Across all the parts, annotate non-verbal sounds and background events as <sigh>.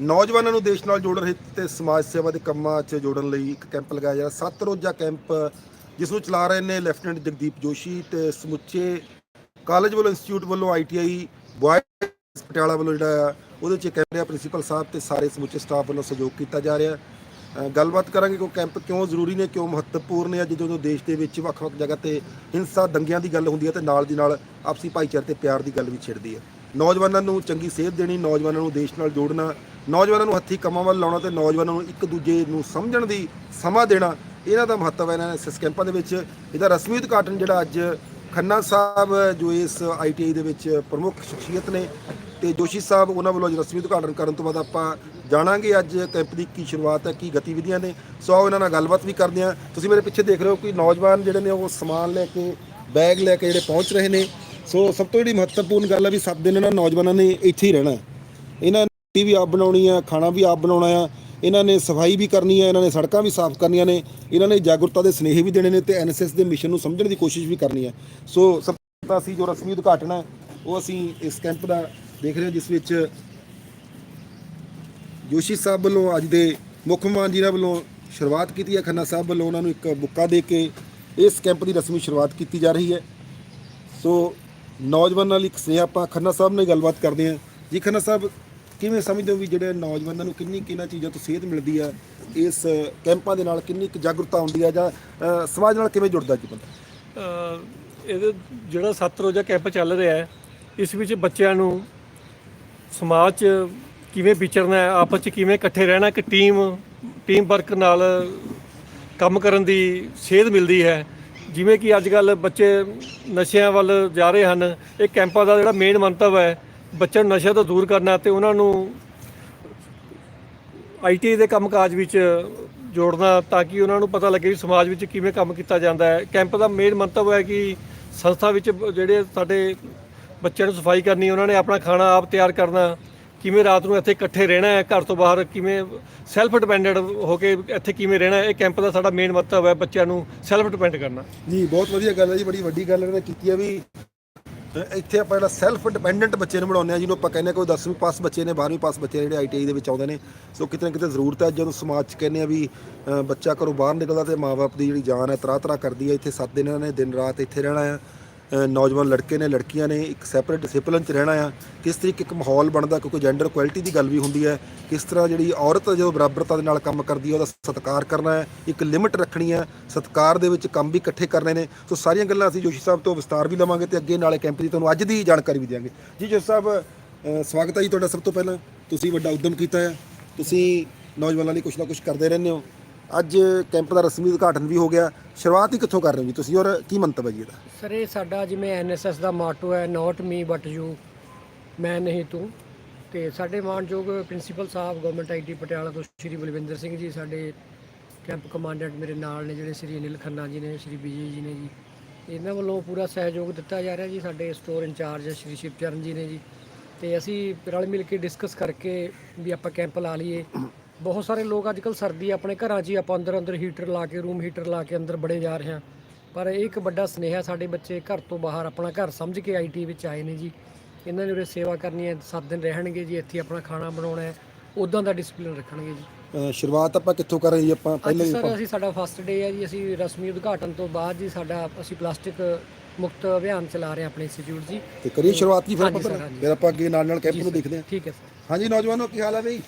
ਨੌਜਵਾਨਾਂ ਨੂੰ ਦੇਸ਼ ਨਾਲ ਜੋੜਨ ਹਿੱਤ ਤੇ ਸਮਾਜ ਸੇਵਾ ਦੇ ਕੰਮਾਂ 'ਚ ਜੋੜਨ ਲਈ ਇੱਕ ਕੈਂਪ ਲਗਾਇਆ ਜਾ ਰਿਹਾ। ਸੱਤ ਰੋਜ਼ਾ ਕੈਂਪ, ਜਿਸ ਨੂੰ ਚਲਾ ਰਹੇ ਨੇ ਲੈਫਟੀਨੈਂਟ ਜਗਦੀਪ ਜੋਸ਼ੀ ਤੇ ਸਮੁੱਚੇ ਕਾਲਜ ਵੱਲੋਂ ਇੰਸਟੀਚਿਊਟ ਵੱਲੋਂ ਆਈਟੀਆਈ ਬੁਆਇਜ਼ ਪਟਿਆਲਾ ਵੱਲੋਂ ਜਿਹੜਾ ਆ ਉਹਦੇ 'ਚ ਕਹਿ ਰਿਹਾ ਪ੍ਰਿੰਸੀਪਲ ਸਾਹਿਬ ਤੇ ਸਾਰੇ ਸਮੁੱਚੇ ਸਟਾਫ ਵੱਲੋਂ ਸਹਿਯੋਗ ਕੀਤਾ ਜਾ ਰਿਹਾ। ਗੱਲਬਾਤ ਕਰਾਂਗੇ ਕਿ ਉਹ ਕੈਂਪ ਕਿਉਂ ਜ਼ਰੂਰੀ ਨੇ, ਕਿਉਂ ਮਹੱਤਵਪੂਰਨ ਹੈ ਜਦੋਂ ਦੇਸ਼ ਦੇ ਵਿੱਚ ਵੱਖ-ਵੱਖ ਜਗ੍ਹਾ ਤੇ ਹਿੰਸਾ, ਦੰਗਿਆਂ ਦੀ ਗੱਲ ਹੁੰਦੀ ਹੈ ਤੇ ਨਾਲ ਦੀ ਨਾਲ ਆਪਸੀ ਭਾਈਚਾਰੇ ਤੇ ਪਿਆਰ ਦੀ ਗੱਲ ਵੀ ਛਿੜਦੀ ਹੈ। ਨੌਜਵਾਨਾਂ ਨੂੰ ਚੰਗੀ ਸੇਧ ਦੇਣੀ, ਨੌਜਵਾਨਾਂ ਨੂੰ ਦੇਸ਼ ਨਾਲ ਜੋੜਨਾ, ਨੌਜਵਾਨਾਂ ਨੂੰ ਹੱਥੀਂ ਕੰਮਾਂ ਵੱਲ ਲਾਉਣਾ ਤੇ ਨੌਜਵਾਨਾਂ ਨੂੰ ਇੱਕ ਦੂਜੇ ਨੂੰ ਸਮਝਣ ਦੀ ਸਮਾਂ ਦੇਣਾ, ਇਹਨਾਂ ਦਾ ਮਹੱਤਵ ਹੈ ਇਹਨਾਂ ਇਸ ਕੈਂਪਾਂ ਦੇ ਵਿੱਚ। ਇਹਦਾ ਰਸਮੀ ਉਦਘਾਟਨ ਜਿਹੜਾ ਅੱਜ ਖੰਨਾ ਸਾਹਿਬ, ਜੋ ਇਸ ਆਈਟੀਆਈ ਦੇ ਵਿੱਚ ਪ੍ਰਮੁੱਖ ਸ਼ਖਸੀਅਤ ਨੇ ਤੇ ਜੋਸ਼ੀ ਸਾਹਿਬ, ਉਹਨਾਂ ਵੱਲੋਂ ਅੱਜ ਰਸਮੀ ਉਦਘਾਟਨ ਕਰਨ ਤੋਂ ਬਾਅਦ ਆਪਾਂ ਜਾਣਾਂਗੇ ਅੱਜ ਕੈਂਪ ਦੀ ਕੀ ਸ਼ੁਰੂਆਤ ਹੈ, ਕੀ ਗਤੀਵਿਧੀਆਂ ਨੇ। ਸੋ ਆਓ ਇਹਨਾਂ ਨਾਲ ਗੱਲਬਾਤ ਵੀ ਕਰਦੇ ਹਾਂ। ਤੁਸੀਂ ਮੇਰੇ ਪਿੱਛੇ ਦੇਖ ਰਹੇ ਹੋ ਕਿ ਨੌਜਵਾਨ ਜਿਹੜੇ ਨੇ ਉਹ ਸਮਾਨ ਲੈ ਕੇ, ਬੈਗ ਲੈ ਕੇ ਜਿਹੜੇ ਪਹੁੰਚ ਰਹੇ ਨੇ। ਸੋ ਸਭ ਤੋਂ ਜਿਹੜੀ ਮਹੱਤਵਪੂਰਨ ਗੱਲ ਹੈ ਵੀ ਸੱਤ ਦਿਨ ਇਹਨਾਂ ਨੌਜਵਾਨਾਂ ਨੇ ਇੱਥੇ ਹੀ ਰਹਿਣਾ। ਇਹਨਾਂ ਨੇ ਰੋਟੀ ਵੀ ਆਪ ਬਣਾਉਣੀ ਆ, ਖਾਣਾ ਵੀ ਆਪ ਬਣਾਉਣਾ ਆ। ਇਹਨਾਂ ਨੇ ਸਫ਼ਾਈ ਵੀ ਕਰਨੀ ਹੈ ਇਹਨਾਂ ਨੇ ਸੜਕਾਂ ਵੀ ਸਾਫ਼ ਕਰਨੀਆਂ ਨੇ। ਇਹਨਾਂ ਨੇ ਜਾਗਰੂਕਤਾ ਦੇ ਸਨੇਹ ਵੀ ਦੇਣੇ ਨੇ ਤੇ ਐਨਐਸਐਸ ਦੇ ਮਿਸ਼ਨ ਨੂੰ ਸਮਝਣ ਦੀ ਕੋਸ਼ਿਸ਼ ਵੀ ਕਰਨੀ ਹੈ ਸੋ ਸਭ ਤੋਂ ਪਹਿਲਾਂ ਅਸੀਂ ਜੋ ਰਸਮੀ ਉਦਘਾਟਨ ਹੈ ਉਹ ਅਸੀਂ ਇਸ ਕੈਂਪ ਦਾ ਦੇਖ ਰਹੇ ਹਾਂ, ਜਿਸ ਵਿੱਚ ਜੋਸ਼ੀ ਸਾਹਿਬ ਵੱਲੋਂ ਅੱਜ ਦੇ ਮੁੱਖ ਮਹਿਮਾਨ ਜੀ ਨਾਲ ਵੱਲੋਂ ਸ਼ੁਰੂਆਤ ਕੀਤੀ ਹੈ ਖੰਨਾ ਸਾਹਿਬ ਵੱਲੋਂ ਉਹਨਾਂ ਨੂੰ ਇੱਕ ਬੁੱਕਾ ਦੇ ਕੇ ਇਸ ਕੈਂਪ ਦੀ ਰਸਮੀ ਸ਼ੁਰੂਆਤ ਕੀਤੀ ਜਾ ਰਹੀ ਹੈ। ਸੋ ਨੌਜਵਾਨਾਂ ਲਈ ਇੱਕ ਸੁਨੇਹਾ ਆਪਾਂ ਖੰਨਾ ਸਾਹਿਬ ਨਾਲ ਗੱਲਬਾਤ ਕਰਦੇ ਹਾਂ। ਜੀ ਖੰਨਾ ਸਾਹਿਬ, ਕਿਵੇਂ ਸਮਝਦੇ ਹੋ ਵੀ ਜਿਹੜੇ ਨੌਜਵਾਨਾਂ ਨੂੰ ਕਿੰਨੀ ਕਿੰਨਾ ਚੀਜ਼ਾਂ ਤੋਂ ਸੇਧ ਮਿਲਦੀ ਆ? ਇਸ ਕੈਂਪਾਂ ਦੇ ਨਾਲ ਕਿੰਨੀ ਕੁ ਜਾਗਰੂਕਤਾ ਹੁੰਦੀ ਆ ਜਾਂ ਸਮਾਜ ਨਾਲ ਕਿਵੇਂ ਜੁੜਦਾ ਜੀ ਬੰਦਾ? ਇਹਦੇ ਜਿਹੜਾ ਸੱਤ ਰੋਜ਼ਾ ਕੈਂਪ ਚੱਲ ਰਿਹਾ ਹੈ, ਇਸ ਵਿੱਚ ਬੱਚਿਆਂ ਨੂੰ ਸਮਾਜ 'ਚ ਕਿਵੇਂ ਵਿਚਰਨਾ ਹੈ, ਆਪਸ 'ਚ ਕਿਵੇਂ ਇਕੱਠੇ ਰਹਿਣਾ, ਇੱਕ ਟੀਮ ਟੀਮ ਵਰਕ ਨਾਲ ਕੰਮ ਕਰਨ ਦੀ ਸੇਧ ਮਿਲਦੀ ਹੈ। ਜਿਵੇਂ ਕਿ ਅੱਜ ਕੱਲ ਬੱਚੇ ਨਸ਼ਿਆਂ ਵੱਲ ਜਾ ਰਹੇ ਹਨ। ਇਹ ਕੈਂਪਾਂ ਦਾ ਜਿਹੜਾ ਮੇਨ ਮੰਤਵ ਹੈ, ਬੱਚਿਆਂ ਨੂੰ ਨਸ਼ਿਆਂ ਤੋਂ ਦੂਰ ਕਰਨਾ ਤੇ ਉਹਨਾਂ ਨੂੰ ਆਈਟੀ ਦੇ ਕੰਮਕਾਜ ਵਿੱਚ ਜੋੜਨਾ ਤਾਂ ਕਿ ਉਹਨਾਂ ਨੂੰ ਪਤਾ ਲੱਗੇ ਵੀ ਸਮਾਜ ਵਿੱਚ ਕਿਵੇਂ ਕੰਮ ਕੀਤਾ ਜਾਂਦਾ ਹੈ। ਕੈਂਪ ਦਾ ਮੇਨ ਮੰਤਵ ਹੈ ਕਿ ਸੰਸਥਾ ਵਿੱਚ ਜਿਹੜੇ ਸਾਡੇ ਬੱਚਿਆਂ ਨੂੰ ਸਫ਼ਾਈ ਕਰਨੀ, ਉਹਨਾਂ ਨੇ ਆਪਣਾ ਖਾਣਾ ਆਪ ਤਿਆਰ ਕਰਨਾ ਕਿਵੇਂ ਰਾਤ ਨੂੰ ਇੱਥੇ ਇਕੱਠੇ ਰਹਿਣਾ ਹੈ, ਘਰ ਤੋਂ ਬਾਹਰ ਕਿਵੇਂ ਸੈਲਫ ਡਿਪੈਂਡੈਂਟ ਹੋ ਕੇ ਇੱਥੇ ਕਿਵੇਂ ਰਹਿਣਾ ਹੈ, ਇਹ ਕੈਂਪ ਦਾ ਸਾਡਾ ਮੇਨ ਮੰਤਵ ਹੈ ਬੱਚਿਆਂ ਨੂੰ ਸੈਲਫ ਡਿਪੈਂਡ ਕਰਨਾ। ਜੀ, ਬਹੁਤ ਵਧੀਆ ਗੱਲ ਹੈ ਜੀ, ਬੜੀ ਵੱਡੀ ਗੱਲ ਇਹਨਾਂ ਨੇ ਕੀਤੀ ਹੈ ਵੀ ਇੱਥੇ ਆਪਾਂ ਜਿਹੜਾ ਸੈਲਫ ਡਿਪੈਂਡੈਂਟ ਬੱਚੇ ਨੂੰ ਬਣਾਉਂਦੇ ਆ ਜਿਹਨੂੰ ਆਪਾਂ ਕਹਿੰਦੇ ਆ ਕੋਈ 10ਵੀਂ ਪਾਸ ਬੱਚੇ ਨੇ 12ਵੀਂ ਪਾਸ ਬੱਚੇ ਨੇ ਜਿਹੜੇ ਆਈਟੀਆਈ ਦੇ ਵਿੱਚ ਆਉਂਦੇ ਨੇ। ਸੋ ਕਿਤੇ ਨਾ ਕਿਤੇ ਜ਼ਰੂਰਤ ਹੈ, ਜਦੋਂ ਸਮਾਜ 'ਚ ਕਹਿੰਦੇ ਆ ਵੀ ਬੱਚਾ ਘਰੋਂ ਬਾਹਰ ਨਿਕਲਦਾ ਤੇ ਮਾਪੇ ਦੀ ਜਿਹੜੀ ਜਾਨ ਹੈ ਤਰਾ ਤਰਾ ਕਰਦੀ ਹੈ, ਇੱਥੇ 7 ਦਿਨ ਇਹਨਾਂ ਨੇ ਦਿਨ ਰਾਤ ਇੱਥੇ ਰਹਿਣਾ ਆ ਨੌਜਵਾਨ ਲੜਕੇ ਨੇ, ਲੜਕੀਆਂ ਨੇ ਇੱਕ ਸੈਪਰੇਟ ਡਿਸਪਲਿਨ 'ਚ ਰਹਿਣਾ ਆ। ਕਿਸ ਤਰੀਕੇ ਇੱਕ ਮਾਹੌਲ ਬਣਦਾ, ਕਿਉਂਕਿ ਜੈਂਡਰ ਕੁਐਲਿਟੀ ਦੀ ਗੱਲ ਵੀ ਹੁੰਦੀ ਹੈ। ਕਿਸ ਤਰ੍ਹਾਂ ਜਿਹੜੀ ਔਰਤ ਜਦੋਂ ਬਰਾਬਰਤਾ ਦੇ ਨਾਲ ਕੰਮ ਕਰਦੀ ਹੈ, ਉਹਦਾ ਸਤਿਕਾਰ ਕਰਨਾ ਹੈ। ਇੱਕ ਲਿਮਿਟ ਰੱਖਣੀ ਹੈ। ਸਤਿਕਾਰ ਦੇ ਵਿੱਚ ਕੰਮ ਵੀ ਇਕੱਠੇ ਕਰਨੇ ਨੇ। ਸੋ ਸਾਰੀਆਂ ਗੱਲਾਂ ਅਸੀਂ ਜੋਸ਼ੀ ਸਾਹਿਬ ਤੋਂ ਵਿਸਤਾਰ ਵੀ ਲਵਾਂਗੇ ਤੇ ਅੱਗੇ ਨਾਲੇ ਕੈਂਪ ਦੀ ਤੁਹਾਨੂੰ ਅੱਜ ਦੀ ਜਾਣਕਾਰੀ ਵੀ ਦਿਆਂਗੇ। ਜੀ ਜੋਸ਼ੀ ਸਾਹਿਬ ਸਵਾਗਤ ਹੈ ਜੀ ਤੁਹਾਡਾ ਸਭ ਤੋਂ ਪਹਿਲਾਂ। ਤੁਸੀਂ ਵੱਡਾ ਉਦਮ ਕੀਤਾ ਹੈ। ਤੁਸੀਂ ਨੌਜਵਾਨਾਂ ਲਈ ਕੁਝ ਨਾ ਕੁਝ ਕਰਦੇ ਰਹਿੰਦੇ ਹੋ। ਅੱਜ ਕੈਂਪ ਦਾ ਰਸਮੀ ਉਦਘਾਟਨ ਵੀ ਹੋ ਗਿਆ। ਸ਼ੁਰੂਆਤ ਹੀ ਕਿੱਥੋਂ ਕਰ ਰਹੇ ਹੋ ਜੀ ਤੁਸੀਂ ਔਰ ਕੀ ਮੰਤਵ ਹੈ ਜੀ ਇਹਦਾ? ਸਰ, ਇਹ ਸਾਡਾ ਜਿਵੇਂ ਐਨਐਸਐਸ ਦਾ ਮਾਟੋ ਹੈ ਨਾਟ ਮੀ ਬਟ ਯੂ ਮੈਂ ਨਹੀਂ ਤੂੰ। ਤੇ ਸਾਡੇ ਮਾਨਯੋਗ principal Sahib government IT Patiala ਤੋਂ ਸ਼੍ਰੀ ਬਲਵਿੰਦਰ ਸਿੰਘ ਜੀ, ਸਾਡੇ ਕੈਂਪ ਕਮਾਂਡੈਂਟ ਮੇਰੇ ਨਾਲ ਨੇ, ਜਿਹੜੇ ਸ਼੍ਰੀ ਅਨਿਲ ਖੰਨਾ ਜੀ ਨੇ, ਸ਼੍ਰੀ ਵਿਜੇ ਜੀ ਨੇ ਜੀ। ਇਹਨਾਂ ਵੱਲੋਂ ਪੂਰਾ ਸਹਿਯੋਗ ਦਿੱਤਾ ਜਾ ਰਿਹਾ ਜੀ। ਸਾਡੇ ਸਟੋਰ ਇੰਚਾਰਜ ਸ਼੍ਰੀ ਸ਼ਿਵਚਰਨ ਜੀ ਨੇ ਜੀ। ਤੇ ਅਸੀਂ ਰਲ ਮਿਲ ਕੇ ਡਿਸਕਸ ਕਰਕੇ ਵੀ ਆਪਾਂ ਕੈਂਪ ਲਾ ਲਈਏ। ਬਹੁਤ ਸਾਰੇ ਲੋਕ ਅੱਜ ਕੱਲ ਸਰਦੀ ਆਪਣੇ ਘਰਾਂ 'ਚ ਹੀ ਆਪਾਂ ਅੰਦਰ ਅੰਦਰ ਹੀਟਰ ਲਾ ਕੇ ਰੂਮ ਹੀਟਰ ਲਾ ਕੇ ਅੰਦਰ ਬੜੇ ਜਾ ਰਹੇ ਹਾਂ। ਪਰ ਇਹ ਇੱਕ ਵੱਡਾ ਸਨੇਹਾ ਸਾਡੇ ਬੱਚੇ ਘਰ ਤੋਂ ਬਾਹਰ ਆਪਣਾ ਘਰ ਸਮਝ ਕੇ ਆਈਟੀ ਵਿੱਚ ਆਏ ਨੇ ਜੀ। ਇਹਨਾਂ ਨੇ ਉਰੇ ਸੇਵਾ ਕਰਨੀ ਹੈ 7 ਦਿਨ ਰਹਿਣਗੇ ਜੀ ਇੱਥੇ ਆਪਣਾ ਖਾਣਾ ਬਣਾਉਣਾ ਹੈ ਉਦਾਂ ਦਾ ਡਿਸਪਲਿਨ ਰੱਖਣਗੇ ਜੀ। ਸ਼ੁਰੂਆਤ ਆਪਾਂ ਕਿੱਥੋਂ ਕਰ ਰਹੇ ਜੀ ਆਪਾਂ? ਅੱਜ ਪਹਿਲਾਂ ਹੀ ਸਰ ਆਪਾਂ ਅਸੀਂ ਸਾਡਾ ਫਸਟ ਡੇ ਹੈ ਜੀ ਅਸੀਂ ਰਸਮੀ ਉਦਘਾਟਨ ਤੋਂ ਬਾਅਦ ਜੀ ਸਾਡਾ ਅਸੀਂ ਪਲਾਸਟਿਕ ਮੁਕਤ ਅਭਿਆਨ ਚਲਾ ਰਹੇ ਹਾਂ ਆਪਣੇ ਇੰਸਟੀਚਿਊਟ ਜੀ। ਤੇ ਕਰੀਏ ਸ਼ੁਰੂਆਤ ਕੀ ਫਿਰ ਹਾਂਜੀ ਆਪਾਂ ਸਰ, ਫਿਰ? ਹਾਂਜੀ। ਫਿਰ ਆਪਾਂ ਅੱਗੇ ਨਾਲ ਨਾਲ ਕੈਂਪ ਨੂੰ ਦੇਖਦੇ ਹਾਂ। ਠੀਕ ਹੈ ਸਰ। ਹਾਂਜੀ ਨੌਜਵਾਨੋ ਕੀ ਹਾਲ ਹੈ ਬਈ?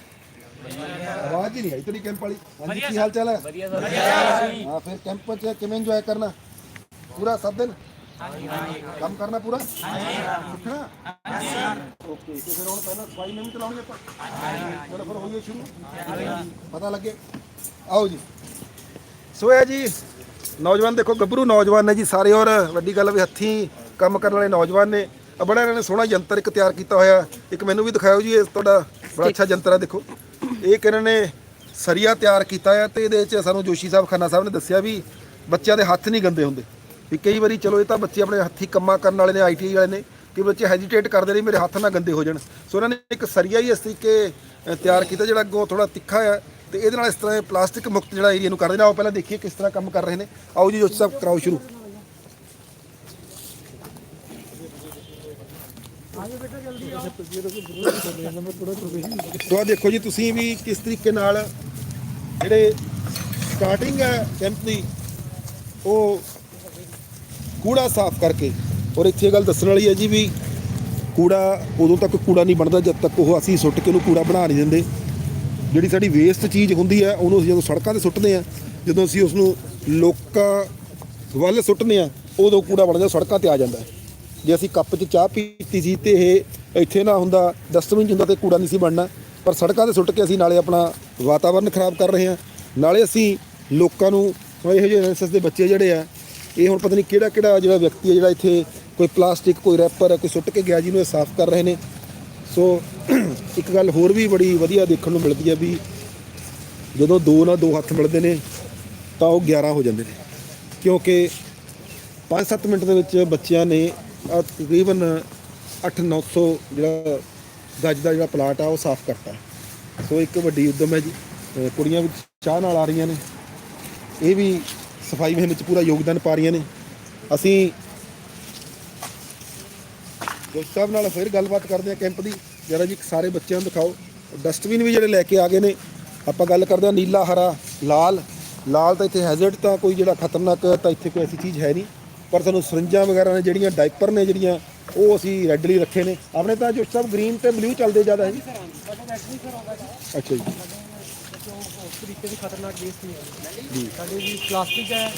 ਆਵਾਜ਼ ਹੀ ਨਹੀਂ ਆਈ ਤੇਰੀ ਕੈਂਪ ਵਾਲੀ। ਹਾਂਜੀ ਕੀ ਹਾਲ ਚਾਲ ਹੈ? ਵਧੀਆ ਸਰ। ਹਾਂ ਫਿਰ ਕੈਂਪ 'ਚ ਕਿਵੇਂ ਇੰਜੋਏ ਕਰਨਾ? ਪੂਰਾ ਸੱਤ ਦਿਨ? ਹਾਂਜੀ ਕੰਮ ਕਰਨਾ ਪੂਰਾ? ਸਿੱਖਣਾ? ਓਕੇ ਤੇ ਫਿਰ ਹੁਣ ਪਹਿਲਾਂ ਸਫ਼ਾਈ ਨਹੀਂ ਚਲਾਉਣੀ ਆਪਾਂ? ਚਲੋ ਫਿਰ ਹੋਈਏ ਸ਼ੁਰੂ? ਪਤਾ ਲੱਗੇ? ਆਓ ਜੀ। ਸੋ ਇਹ ਜੀ ਨੌਜਵਾਨ ਦੇਖੋ ਗੱਭਰੂ ਨੌਜਵਾਨ ਨੇ ਜੀ ਸਾਰੇ ਔਰ ਵੱਡੀ ਗੱਲ ਵੀ ਹੱਥੀਂ ਕੰਮ ਕਰਨ ਵਾਲੇ ਨੌਜਵਾਨ ਨੇ। ਆ ਬੜਾ ਇਹਨਾਂ ਨੇ ਸੋਹਣਾ ਯੰਤਰ ਇੱਕ ਤਿਆਰ ਕੀਤਾ ਹੋਇਆ। ਇੱਕ ਮੈਨੂੰ ਵੀ ਦਿਖਾਓ ਜੀ ਇਹ ਤੁਹਾਡਾ ਬੜਾ ਅੱਛਾ ਯੰਤਰ ਹੈ ਦੇਖੋ। ਇਹ ਕਿ ਇਹਨਾਂ ਨੇ ਸਰੀਆ ਤਿਆਰ ਕੀਤਾ ਹੈ ਤੇ ਇਹਦੇ ਵਿੱਚ ਸਾਨੂੰ ਜੋਸ਼ੀ ਸਾਹਿਬ ਖੰਨਾ ਸਾਹਿਬ ਨੇ ਦੱਸਿਆ ਵੀ ਬੱਚਿਆਂ ਦੇ ਹੱਥ ਨਹੀਂ ਗੰਦੇ ਹੁੰਦੇ। ਵੀ ਕਈ ਵਾਰੀ ਚਲੋ ਇਹ ਤਾਂ ਬੱਚੇ ਆਪਣੇ ਹੱਥੀਂ ਕੰਮਾਂ ਕਰਨ ਵਾਲੇ ਨੇ ਆਈਟੀ ਵਾਲੇ ਨੇ ਕਿ ਬੱਚੇ ਹੈਜੀਟੇਟ ਕਰਦੇ ਨੇ ਮੇਰੇ ਹੱਥ ਨਾ ਗੰਦੇ ਹੋ ਜਾਣ। ਸੋ ਇਹਨਾਂ ਨੇ ਇੱਕ ਸਰੀਆ ਹੀ ਇਸ ਤਰੀਕੇ ਤਿਆਰ ਕੀਤਾ ਜਿਹੜਾ ਅੱਗੋਂ ਥੋੜਾ ਤਿੱਖਾ ਹੈ ਤੇ ਇਹਦੇ ਨਾਲ ਇਸ ਤਰ੍ਹਾਂ ਪਲਾਸਟਿਕ ਮੁਕਤ ਜਿਹੜਾ ਏਰੀਆ ਨੂੰ ਕਰਦੇ ਨੇ। ਆਓ ਪਹਿਲਾਂ ਦੇਖੀਏ ਕਿਸ ਤਰ੍ਹਾਂ ਕੰਮ ਕਰ ਰਹੇ ਨੇ। ਆਓ ਜੀ ਜੋਸ਼ੀ ਸਾਹਿਬ, ਕਰਾਓ ਸ਼ੁਰੂ। ਸੋ ਆਹ ਦੇਖੋ ਜੀ, ਤੁਸੀਂ ਵੀ ਕਿਸ ਤਰੀਕੇ ਨਾਲ ਜਿਹੜੇ ਸਟਾਰਟਿੰਗ ਹੈ ਕੈਂਪ ਦੀ, ਉਹ ਕੂੜਾ ਸਾਫ਼ ਕਰਕੇ, ਔਰ ਇੱਥੇ ਇਹ ਗੱਲ ਦੱਸਣ ਵਾਲੀ ਹੈ ਜੀ ਵੀ ਕੂੜਾ ਉਦੋਂ ਤੱਕ ਕੂੜਾ ਨਹੀਂ ਬਣਦਾ ਜਦ ਤੱਕ ਉਹ ਅਸੀਂ ਸੁੱਟ ਕੇ ਉਹਨੂੰ ਕੂੜਾ ਬਣਾ ਨਹੀਂ ਦਿੰਦੇ। ਜਿਹੜੀ ਸਾਡੀ ਵੇਸਟ ਚੀਜ਼ ਹੁੰਦੀ ਹੈ, ਉਹਨੂੰ ਅਸੀਂ ਜਦੋਂ ਸੜਕਾਂ ਤੇ ਸੁੱਟਦੇ ਆ ਜਦੋਂ ਅਸੀਂ ਉਸ ਨੂੰ ਲੋਕਾਂ ਵੱਲ ਸੁੱਟਦੇ ਆ ਉਦੋਂ ਕੂੜਾ ਬਣ ਜਾਂਦਾ, ਸੜਕਾਂ ਤੇ ਆ ਜਾਂਦਾ ਜੇ ਅਸੀਂ ਕੱਪ 'ਚ ਚਾਹ ਪੀਤੀ ਸੀ ਤੇ ਇਹ ਇੱਥੇ ਨਾ ਹੁੰਦਾ ਡਸਟਬਿਨ 'ਚ ਹੁੰਦਾ ਤੇ ਕੂੜਾ ਨਹੀਂ ਸੀ ਬਣਨਾ, ਪਰ ਸੜਕਾਂ ਤੇ ਸੁੱਟ ਕੇ ਅਸੀਂ ਨਾਲੇ ਆਪਣਾ ਵਾਤਾਵਰਨ ਖਰਾਬ ਕਰ ਰਹੇ ਹਾਂ। ਨਾਲੇ ਅਸੀਂ ਲੋਕਾਂ ਨੂੰ ਇਹੋ ਜਿਹੇ ਐਨਐਸਐਸ ਦੇ ਬੱਚੇ ਜਿਹੜੇ ਆ, ਇਹ ਹੁਣ ਪਤਾ ਨਹੀਂ ਕਿਹੜਾ ਕਿਹੜਾ ਜਿਹੜਾ ਵਿਅਕਤੀ ਹੈ ਜਿਹੜਾ ਇੱਥੇ ਕੋਈ ਪਲਾਸਟਿਕ, ਕੋਈ ਰੈਪਰ, ਕੋਈ ਸੁੱਟ ਕੇ ਗਿਆ ਜਿਹਨੂੰ ਇਹ ਸਾਫ਼ ਕਰ ਰਹੇ ਨੇ। ਸੋ <clears throat> ਇੱਕ ਗੱਲ ਹੋਰ ਵੀ ਬੜੀ ਵਧੀਆ ਦੇਖਣ ਨੂੰ ਮਿਲਦੀ ਹੈ ਵੀ ਜਦੋਂ ਦੋ ਨਾਲ ਦੋ ਹੱਥ ਮਿਲਦੇ ਨੇ, ਤਾਂ ਉਹ 11 ਹੋ ਜਾਂਦੇ ਨੇ। ਕਿਉਂਕਿ 5-7 ਮਿੰਟ ਦੇ ਵਿੱਚ ਬੱਚਿਆਂ ਨੇ ਆਹ ਤਕਰੀਬਨ 8-900 ਜਿਹੜਾ ਗੱਜ ਦਾ ਜਿਹੜਾ ਪਲਾਟ ਆ, ਉਹ ਸਾਫ਼ ਕਰਤਾ ਸੋ ਇੱਕ ਵੱਡੀ ਉਦਮ ਹੈ ਜੀ। ਅਹ ਕੁੜੀਆਂ ਵੀ ਚਾਹ ਨਾਲ ਆ ਰਹੀਆਂ ਨੇ। ਇਹ ਵੀ ਸਫ਼ਾਈ ਮੁਹਿੰਮ ਵਿੱਚ ਪੂਰਾ ਯੋਗਦਾਨ ਪਾ ਰਹੀਆਂ ਨੇ। ਅਸੀਂ ਜੋਸ਼ ਸਾਹਿਬ ਨਾਲ ਫਿਰ ਗੱਲਬਾਤ ਕਰਦੇ ਹਾਂ ਕੈਂਪ ਦੀ। ਜਰਾ ਜੀ ਸਾਰੇ ਬੱਚਿਆਂ ਨੂੰ ਦਿਖਾਓ। ਡਸਟਬਿਨ ਵੀ ਜਿਹੜੇ ਲੈ ਕੇ ਆ ਗਏ ਨੇ। ਆਪਾਂ ਗੱਲ ਕਰਦੇ ਹਾਂ ਨੀਲਾ, ਹਰਾ, ਲਾਲ। ਲਾਲ ਤਾਂ ਇੱਥੇ ਹੈਜ਼ਰਡ ਤਾਂ ਕੋਈ ਜਿਹੜਾ ਖਤਰਨਾਕ ਤਾਂ ਇੱਥੇ ਕੋਈ ਐਸੀ ਚੀਜ਼ ਹੈ ਨਹੀਂ। ਪਰ ਸਾਨੂੰ ਸਰਿੰਜਾਂ ਵਗੈਰਾ ਨੇ ਜਿਹੜੀਆਂ ਡਾਈਪਰ ਨੇ ਜਿਹੜੀਆਂ ਉਹ ਅਸੀਂ ਰੈੱਡਲੀ ਰੱਖੇ ਨੇ। ਆਪਣੇ ਤਾਂ ਜੋਸ਼ ਸਾਹਿਬ ਗ੍ਰੀਨ ਤੇ ਬਲੂ ਚੱਲਦੇ ਜ਼ਿਆਦਾ ਹੈ ਜੀ। ਅੱਛਾ ਜੀ। ਤਰੀਕੇ ਦੀ ਖਤਰਨਾਕ ਵੇਸਟ ਨਹੀਂ ਹੈ। ਸਾਡੇ ਵੀ ਪਲਾਸਟਿਕ ਹੈ